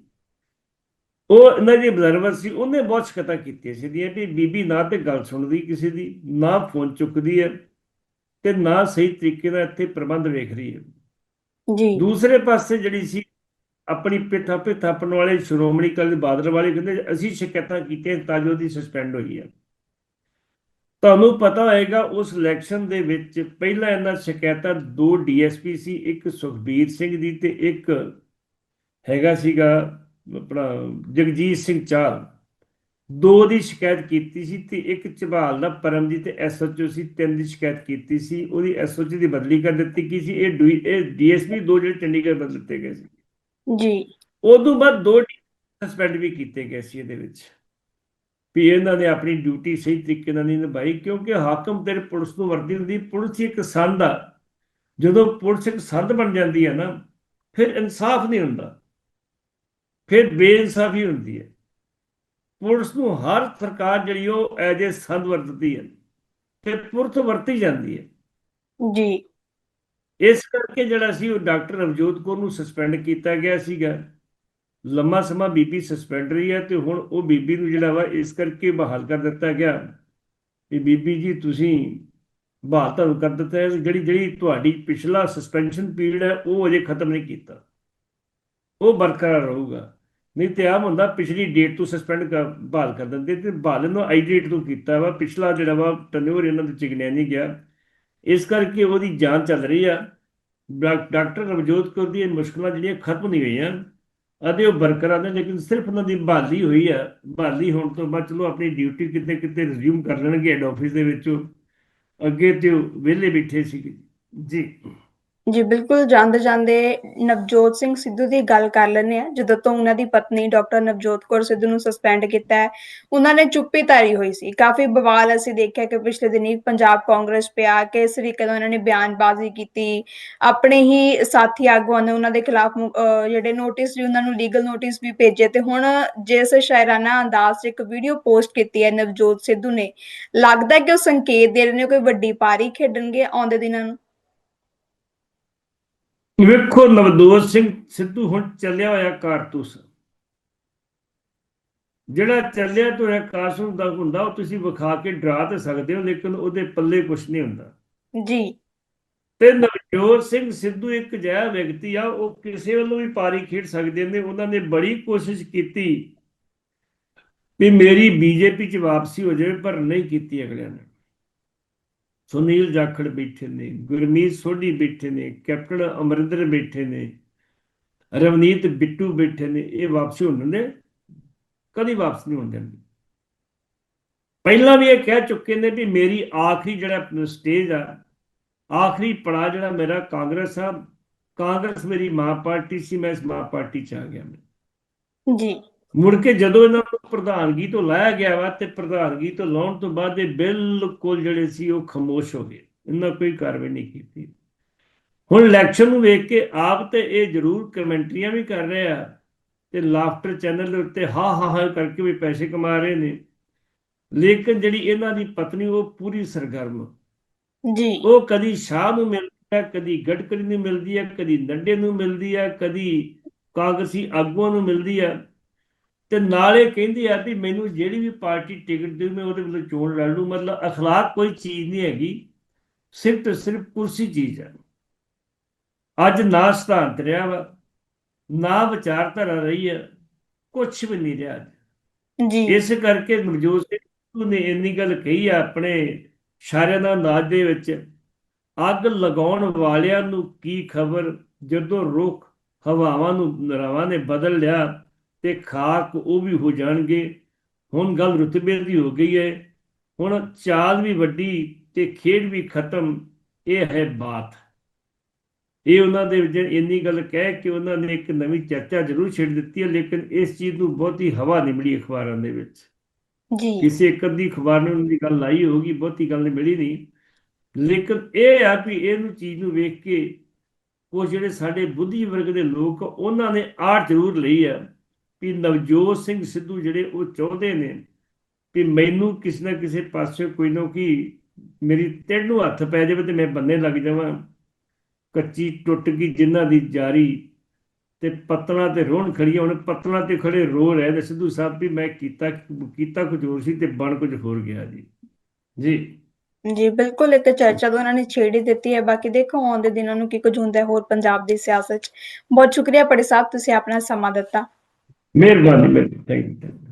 S2: ਉਹ ਇਹਨਾਂ ਦੀ ਅਬਜ਼ਰਵਰ ਸੀ ਉਹਨੇ ਬਹੁਤ ਸ਼ਿਕਾਇਤਾਂ ਕੀਤੀਆਂ ਸੀ ਦੀਆਂ ਵੀ ਬੀਬੀ ਨਾ ਤੇ ਗੱਲ ਸੁਣਦੀ ਕਿਸੇ ਦੀ ਨਾ ਫੋਨ ਚੁੱਕਦੀ ਹੈ ਤੇ ਨਾ ਸਹੀ ਤਰੀਕੇ ਨਾਲ ਇੱਥੇ ਪ੍ਰਬੰਧ ਵੇਖ ਰਹੀ ਹੈ।
S1: ਜੀ।
S2: ਦੂਸਰੇ ਪਾਸੇ ਜਿਹੜੀ ਸੀ ਆਪਣੀ ਪਿੱਠਾ ਪਿੱਠ ਥਾਪਣ ਵਾਲੇ ਸ਼੍ਰੋਮਣੀ ਅਕਾਲੀ ਦਲ ਬਾਦਲ ਵਾਲੇ ਕਹਿੰਦੇ ਅਸੀਂ ਸ਼ਿਕਾਇਤਾਂ ਕੀਤੀਆਂ ਤਾਂ ਜੋ ਦੀ ਸਸਪੈਂਡ ਹੋਈ ਹੈ। ਤੁਹਾਨੂੰ ਪਤਾ ਹੋਏਗਾ ਉਸ ਇਲੈਕਸ਼ਨ ਦੇ ਵਿੱਚ ਪਹਿਲਾਂ ਇਹਨਾਂ ਸ਼ਿਕਾਇਤਾਂ ਦੋ ਡੀਐਸਪੀ ਸੀ ਇੱਕ ਸੁਖਬੀਰ ਸਿੰਘ ਦੀ ਤੇ ਇੱਕ ਹੈਗਾ ਸੀਗਾ ਆਪਣਾ ਜਗਜੀਤ ਸਿੰਘ ਚਾਹਲ ਦੋ ਦੀ ਸ਼ਿਕਾਇਤ ਕੀਤੀ ਸੀ ਤੇ ਇੱਕ ਝਬਾਲ ਦਾ ਪਰਮਜੀਤ ਐਸਐਚਓ ਸੀ ਤਿੰਨ ਦੀ ਸ਼ਿਕਾਇਤ ਕੀਤੀ ਸੀ। ਉਹਦੀ ਐਸਓਜੀ ਦੀ ਬਦਲੀ ਕਰ ਦਿੱਤੀ ਗਈ ਸੀ। ਇਹ ਡੂ- ਇਹ ਡੀਐਸਪੀ ਦੋ ਜਿਹੜੇ ਚੰਡੀਗੜ੍ਹ ਬਦਲ ਦਿੱਤੇ ਗਏ ਸੀ।
S1: ਜੀ।
S2: ਉਦੋਂ ਬਾਅਦ ਦੋ ਸਸਪੈਂਡ ਵੀ ਕੀਤੇ ਗਏ ਸੀ ਇਹਦੇ ਵਿੱਚ। ਵੀ ਇਹਨਾਂ ਨੇ ਆਪਣੀ ਡਿਊਟੀ ਸਹੀ ਤਰੀਕੇ ਨਾਲ ਨਹੀਂ ਨਿਭਾਈ ਕਿਉਂਕਿ ਹਾਕਮ ਤੇਰੇ ਪੁਲਿਸ ਨੂੰ ਵਰਦੀ ਹੁੰਦੀ ਪੁਲਿਸ ਇੱਕ ਸੰਦ ਆ। ਜਦੋਂ ਪੁਲਿਸ ਇੱਕ ਸੰਦ ਬਣ ਜਾਂਦੀ ਹੈ ਨਾ ਫਿਰ ਇਨਸਾਫ ਨਹੀਂ ਹੁੰਦਾ। ਫਿਰ ਬੇਇਨਸਾਫੀ ਹੁੰਦੀ ਹੈ। ਪੁਲਿਸ ਨੂੰ ਹਰ ਸਰਕਾਰ ਜਿਹੜੀ ਉਹ ਐਜ ਏ ਸੰਦ ਵਰਤਦੀ ਹੈ ਫਿਰ ਪੁਲਿਸ ਵਰਤੀ ਜਾਂਦੀ ਹੈ।
S1: ਜੀ।
S2: ਇਸ ਕਰਕੇ ਜਿਹੜਾ ਸੀ ਉਹ ਡਾਕਟਰ ਰਵਜੋਤ ਕੌਰ ਨੂੰ ਸਸਪੈਂਡ ਕੀਤਾ ਗਿਆ ਸੀਗਾ। ਲੰਮਾ ਸਮਾਂ ਬੀਬੀ ਸਸਪੈਂਡ ਰਹੀ ਹੈ ਤੇ ਹੁਣ ਉਹ ਬੀਬੀ ਨੂੰ ਜਿਹੜਾ ਵਾ ਇਸ ਕਰਕੇ ਬਹਾਲ ਕਰ ਦਿੱਤਾ ਗਿਆ ਵੀ ਬੀਬੀ ਜੀ ਤੁਸੀਂ ਬਹਾਲ ਤੁਹਾਨੂੰ ਕਰ ਦਿੱਤਾ ਹੈ ਜਿਹੜੀ ਜਿਹੜੀ ਤੁਹਾਡੀ ਪਿਛਲਾ ਸਸਪੈਂਸ਼ਨ ਪੀਰੀਅਡ ਹੈ ਉਹ ਅਜੇ ਖਤਮ ਨਹੀਂ ਕੀਤਾ। ਉਹ ਬਰਕਰਾਰ ਰਹੂਗਾ। ਨਹੀਂ ਤੇ ਆਮ ਹੁੰਦਾ ਪਿਛਲੀ ਡੇਟ ਤੋਂ ਸਸਪੈਂਡ ਕਰ ਬਹਾਲ ਕਰ ਦਿੰਦੇ ਤੇ ਬਹਾਲ ਨੂੰ ਆਈ ਡੇਟ ਤੋਂ ਕੀਤਾ ਵਾ। ਪਿਛਲਾ ਜਿਹੜਾ ਵਾ ਟਨਿਓਰ ਇਹਨਾਂ ਦੇ ਚਿਗਣਿਆ ਨਹੀਂ ਗਿਆ। ਇਸ ਕਰਕੇ ਉਹਦੀ ਜਾਂਚ ਚੱਲ ਰਹੀ ਆ। ਡਾ- ਡਾਕਟਰ ਰਵਜੋਤ ਕੌਰ ਦੀ ਇਹ ਮੁਸ਼ਕਲਾਂ ਜਿਹੜੀਆਂ ਖਤਮ ਨਹੀਂ ਹੋਈਆਂ। ਅਤੇ ਉਹ ਬਰਕਰਾਰ ਨੇ, ਲੇਕਿਨ ਸਿਰਫ ਉਹਨਾਂ ਦੀ ਬਹਾਲੀ ਹੋਈ ਆ। ਬਹਾਲੀ ਹੋਣ ਤੋਂ ਬਾਅਦ ਚਲੋ ਆਪਣੀ ਡਿਊਟੀ ਕਿਤੇ ਕਿਤੇ ਰਿਜ਼ਿਊਮ ਕਰ ਲੈਣਗੇ ਹੈਡ ਆਫਿਸ ਦੇ ਵਿੱਚੋਂ। ਅੱਗੇ ਤੇ ਵਿਹਲੇ ਬੈਠੇ ਸੀਗੇ। ਜੀ।
S1: ਜੀ, ਬਿਲਕੁਲ ਜਾਂਦੇ ਜਾਂਦੇ ਨਵਜੋਤ ਸਿੰਘ ਸਿੱਧੂ ਦੀ ਗੱਲ ਕਰ ਲੈਂਦੇ ਆ ਜਦੋਂ ਤੋਂ ਉਹਨਾਂ ਦੀ ਪਤਨੀ ਡਾਕਟਰ ਨਵਜੋਤ ਕੌਰ ਸਿੱਧੂ ਨੂੰ ਸਸਪੈਂਡ ਕੀਤਾ ਹੈ, ਉਹਨਾਂ ਨੇ ਚੁੱਪੀ ਧਾਰੀ ਹੋਈ ਸੀ। ਕਾਫੀ ਬਵਾਲ ਅਸੀਂ ਦੇਖਿਆ ਕਿ ਪਿਛਲੇ ਦਿਨੀ ਪੰਜਾਬ ਕਾਂਗਰਸ ਪਿਆ ਕਿਸ ਤਰੀਕੇ ਨਾਲ ਉਹਨਾਂ ਨੇ ਬਿਆਨਬਾਜ਼ੀ ਕੀਤੀ। ਆਪਣੇ ਹੀ ਸਾਥੀ ਆਗੂਆਂ ਨੇ ਉਹਨਾਂ ਦੇ ਖਿਲਾਫ ਜਿਹੜੇ ਨੋਟਿਸ ਵੀ ਉਹਨਾਂ ਨੂੰ ਲੀਗਲ ਨੋਟਿਸ ਵੀ ਭੇਜੇ ਤੇ ਹੁਣ ਜਿਸ ਸ਼ਾਇਰਾਨਾ ਅੰਦਾਜ਼ 'ਚ ਇੱਕ ਵੀਡੀਓ ਪੋਸਟ ਕੀਤੀ ਹੈ ਨਵਜੋਤ ਸਿੱਧੂ ਨੇ। ਲੱਗਦਾ ਕਿ ਉਹ ਸੰਕੇਤ ਦੇ ਰਹੇ ਨੇ, ਕੋਈ ਵੱਡੀ ਪਾਰੀ ਖੇਡਣਗੇ ਆਉਂਦੇ ਦਿਨਾਂ ਨੂੰ।
S2: ਵੇਖੋ ਨਵਦੋਤ ਸਿੰਘ ਸਿੱਧੂ ਹੁਣ ਚੱਲਿਆ ਹੋਇਆ ਕਾਰਤੂਸ। ਜਿਹੜਾ ਚੱਲਿਆ ਤੋਂ ਹੋਇਆ ਕਾਰਤੂਸ ਦਾ ਹੁੰਦਾ ਉਹ ਤੁਸੀਂ ਵਿਖਾ ਕੇ ਡਰਾ ਤੇ ਸਕਦੇ ਹੋ ਲੇਕਿਨ ਉਹਦੇ ਪੱਲੇ ਕੁਝ ਨਹੀਂ ਹੁੰਦਾ।
S1: ਜੀ।
S2: ਤੇ ਨਵਜੋਤ ਸਿੰਘ ਸਿੱਧੂ ਇੱਕ ਅਜਿਹਾ ਵਿਅਕਤੀ ਆ ਉਹ ਕਿਸੇ ਵੱਲੋਂ ਵੀ ਪਾਰੀ ਖੇਡ ਸਕਦੇ ਨੇ ਉਹਨਾਂ ਨੇ ਬੜੀ ਕੋਸ਼ਿਸ਼ ਕੀਤੀ ਵੀ ਮੇਰੀ ਬੀਜੇਪੀ 'ਚ ਵਾਪਸੀ ਹੋ ਜਾਵੇ ਪਰ ਨਹੀਂ ਕੀਤੀ ਅਗਲਿਆਂ ਨੇ। ਸੁਨੀਲ ਜਾਖੜ ਬੈਠੇ ਨੇ, ਗੁਰਮੀਤ ਸੋਢੀ ਬੈਠੇ ਨੇ, ਕੈਪਟਨ ਅਮਰਿੰਦਰ ਬੈਠੇ ਨੇ, ਰਵਨੀਤ ਬਿੱਟੂ ਬੈਠੇ ਨੇ, ਇਹ ਵਾਪਸੀ ਹੋਣ ਦੇ ਕਦੀ ਵਾਪਸ ਨਹੀਂ ਹੋਣ ਦੇਣਗੇ ਪਹਿਲਾਂ ਵੀ ਇਹ ਕਹਿ ਚੁੱਕੇ ਨੇ ਵੀ ਮੇਰੀ ਆਖਰੀ ਜਿਹੜਾ ਸਟੇਜ ਆ, ਆਖਰੀ ਪੜਾ ਜਿਹੜਾ ਮੇਰਾ ਕਾਂਗਰਸ ਆ, ਕਾਂਗਰਸ ਮੇਰੀ ਮਾਂ ਪਾਰਟੀ ਸੀ, ਮੈਂ ਇਸ ਮਾਂ ਪਾਰਟੀ ਚ ਆ ਗਿਆ ਮੈਂ।
S1: ਜੀ।
S2: ਮੁੜ ਕੇ ਜਦੋਂ ਇਹਨਾਂ ਨੂੰ ਪ੍ਰਧਾਨਗੀ ਤੋਂ ਲਾਇਆ ਗਿਆ ਵਾ ਤੇ ਪ੍ਰਧਾਨਗੀ ਤੋਂ ਲਾਉਣ ਤੋਂ ਬਾਅਦ ਇਹ ਬਿਲਕੁਲ ਜਿਹੜੇ ਸੀ ਉਹ ਖਾਮੋਸ਼ ਹੋ ਗਏ। ਇਹਨਾਂ ਕੋਈ ਕਾਰਵਾਈ ਨਹੀਂ ਕੀਤੀ। ਹੁਣ ਇਲੈਕਸ਼ਨ ਨੂੰ ਵੇਖ ਕੇ ਆਪ ਤੇ ਇਹ ਜ਼ਰੂਰ ਕਮੈਂਟਰੀਆਂ ਵੀ ਕਰ ਰਹੇ ਆ ਤੇ ਲਾਫਟਰ ਚੈਨਲ ਦੇ ਉੱਤੇ ਹਾ ਹਾ ਹਾ ਕਰਕੇ ਵੀ ਪੈਸੇ ਕਮਾ ਰਹੇ ਨੇ। ਲੇਕਿਨ ਜਿਹੜੀ ਇਹਨਾਂ ਦੀ ਪਤਨੀ ਉਹ ਪੂਰੀ ਸਰਗਰਮ।
S1: ਜੀ।
S2: ਉਹ ਕਦੀ ਸ਼ਾਹ ਨੂੰ ਮਿਲਦੀ ਹੈ ਕਦੀ ਗਡਕਰੀ ਨੂੰ ਮਿਲਦੀ ਹੈ ਕਦੀ ਨੱਡੇ ਨੂੰ ਮਿਲਦੀ ਹੈ ਕਦੀ ਕਾਂਗਰਸੀ ਆਗੂਆਂ ਨੂੰ ਮਿਲਦੀ ਹੈ ਤੇ ਨਾਲੇ ਕਹਿੰਦੀ ਆ ਵੀ ਮੈਨੂੰ ਜਿਹੜੀ ਵੀ ਪਾਰਟੀ ਟਿਕਟ ਦੇ ਮੈਂ ਉਹਦੇ ਵੱਲੋਂ ਚੋਣ ਲੜ ਲੂ ਮਤਲਬ اخلاق ਕੋਈ ਚੀਜ਼ ਨਹੀਂ ਹੈਗੀ ਸਿਰਫ ਤੇ ਸਿਰਫ ਕੁਰਸੀ ਚੀਜ਼ ਹੈ ਅੱਜ ਨਾ ਸਿਧਾਂਤ ਰਿਹਾ ਵਾ ਨਾ ਵਿਚਾਰਧਾਰਾ ਰਹੀ ਹੈ ਕੁਝ ਵੀ ਨਹੀਂ ਰਿਹਾ ਅੱਜ
S1: ਜੀ
S2: ਇਸ ਕਰਕੇ ਨਵਜੋਤ ਸਿੰਘ ਸਿੱਧੂ ਨੇ ਇੰਨੀ ਗੱਲ ਕਹੀ ਆ ਆਪਣੇ ਸ਼ਾਇਰਾਂ ਅੰਦਾਜ਼ ਦੇ ਵਿੱਚ ਅੱਗ ਲਗਾਉਣ ਵਾਲਿਆਂ ਨੂੰ ਕੀ ਖਬਰ ਜਦੋਂ ਰੁੱਖ ਹਵਾਵਾਂ ਨੂੰ ਨਰਾਵਾਂ ਨੇ ਬਦਲ ਲਿਆ ਤੇ ਖਾਕ ਉਹ ਵੀ ਹੋ ਜਾਣਗੇ। ਹੁਣ ਗੱਲ ਰੁਤਬੇ ਦੀ ਹੋ ਗਈ ਹੈ। ਹੁਣ ਚਾਲ ਵੀ ਵੱਡੀ ਤੇ ਖੇਡ ਵੀ ਖਤਮ ਇਹ ਹੈ ਬਾਤ। ਇਹ ਉਹਨਾਂ ਦੇ ਵਿੱਚ ਇੰਨੀ ਗੱਲ ਕਹਿ ਕੇ ਉਹਨਾਂ ਨੇ ਇੱਕ ਨਵੀਂ ਚਰਚਾ ਜ਼ਰੂਰ ਛੇੜ ਦਿੱਤੀ ਹੈ ਲੇਕਿਨ ਇਸ ਚੀਜ਼ ਨੂੰ ਬਹੁਤੀ ਹਵਾ ਨਹੀਂ ਮਿਲੀ ਅਖਬਾਰਾਂ ਦੇ ਵਿੱਚ।
S1: ਜੀ।
S2: ਕਿਸੇ ਇੱਕ ਅੱਧੀ ਅਖਬਾਰ ਨੇ ਉਹਨਾਂ ਦੀ ਗੱਲ ਲਾਈ ਹੋਗੀ ਬਹੁਤੀ ਗੱਲ ਨਹੀਂ ਮਿਲੀ ਨਹੀਂ। ਲੇਕਿਨ ਇਹ ਆ ਵੀ ਇਹਨੂੰ ਚੀਜ਼ ਨੂੰ ਵੇਖ ਕੇ ਉਹ ਜਿਹੜੇ ਸਾਡੇ ਬੁੱਧੀ ਵਰਗ ਦੇ ਲੋਕ ਉਹਨਾਂ ਨੇ ਆਹ ਜ਼ਰੂਰ ਲਈ ਆ। ਵੀ ਨਵਜੋਤ ਸਿੰਘ ਸਿੱਧੂ ਜਿਹੜੇ ਉਹ ਚਾਹੁੰਦੇ ਨੇ ਵੀ ਮੈਨੂੰ ਕਿਸੇ ਨਾ ਕਿਸੇ ਪਾਸੇ ਕੋਈ ਨਾ ਕੋਈ ਮੇਰੀ ਤਿੜ ਨੂੰ ਹੱਥ ਪੈ ਜਾਵੇ ਤੇ ਮੈਂ ਬੰਨੇ ਲੱਗ ਜਾਵਾਂ। ਕੱਚੀ ਟੁੱਟ ਗਈ ਜਿਨ੍ਹਾਂ ਦੀ ਜਾਰੀ ਤੇ ਪਤਲਾ ਤੇ ਰੋਣ ਖੜੀਆਂ ਹੁਣ, ਪਤਲਾ ਤੇ ਖੜੇ ਰੋ ਰਹੇ ਨੇ ਸਿੱਧੂ ਸਾਹਿਬ ਵੀ ਮੈਂ ਕੀਤਾ ਕੀਤਾ ਕੁਝ ਹੋਰ ਸੀ ਤੇ ਬਣ ਕੁਝ ਹੋਰ ਗਿਆ ਜੀ। ਜੀ।
S1: ਜੀ, ਬਿਲਕੁਲ ਇੱਕ ਚਰਚਾ ਤਾਂ ਉਹਨਾਂ ਨੇ ਛੇੜ ਦਿੱਤੀ ਹੈ। ਬਾਕੀ ਦੇਖੋ ਆਉਂਦੇ ਦਿਨਾਂ ਨੂੰ ਕੀ ਕੁਝ ਹੁੰਦਾ ਹੈ ਹੋਰ ਪੰਜਾਬ ਦੀ ਸਿਆਸਤ 'ਚ। ਬਹੁਤ ਸ਼ੁਕਰੀਆ ਪੜੇ ਸਾਹਿਬ, ਤੁਸੀਂ ਆਪਣਾ ਸਮਾਂ ਦਿੱਤਾ।
S2: ਮਿਹਰਬਾਨੀ ਮਿਹਰਬਾਨੀ ਥੈਂਕ ਯੂ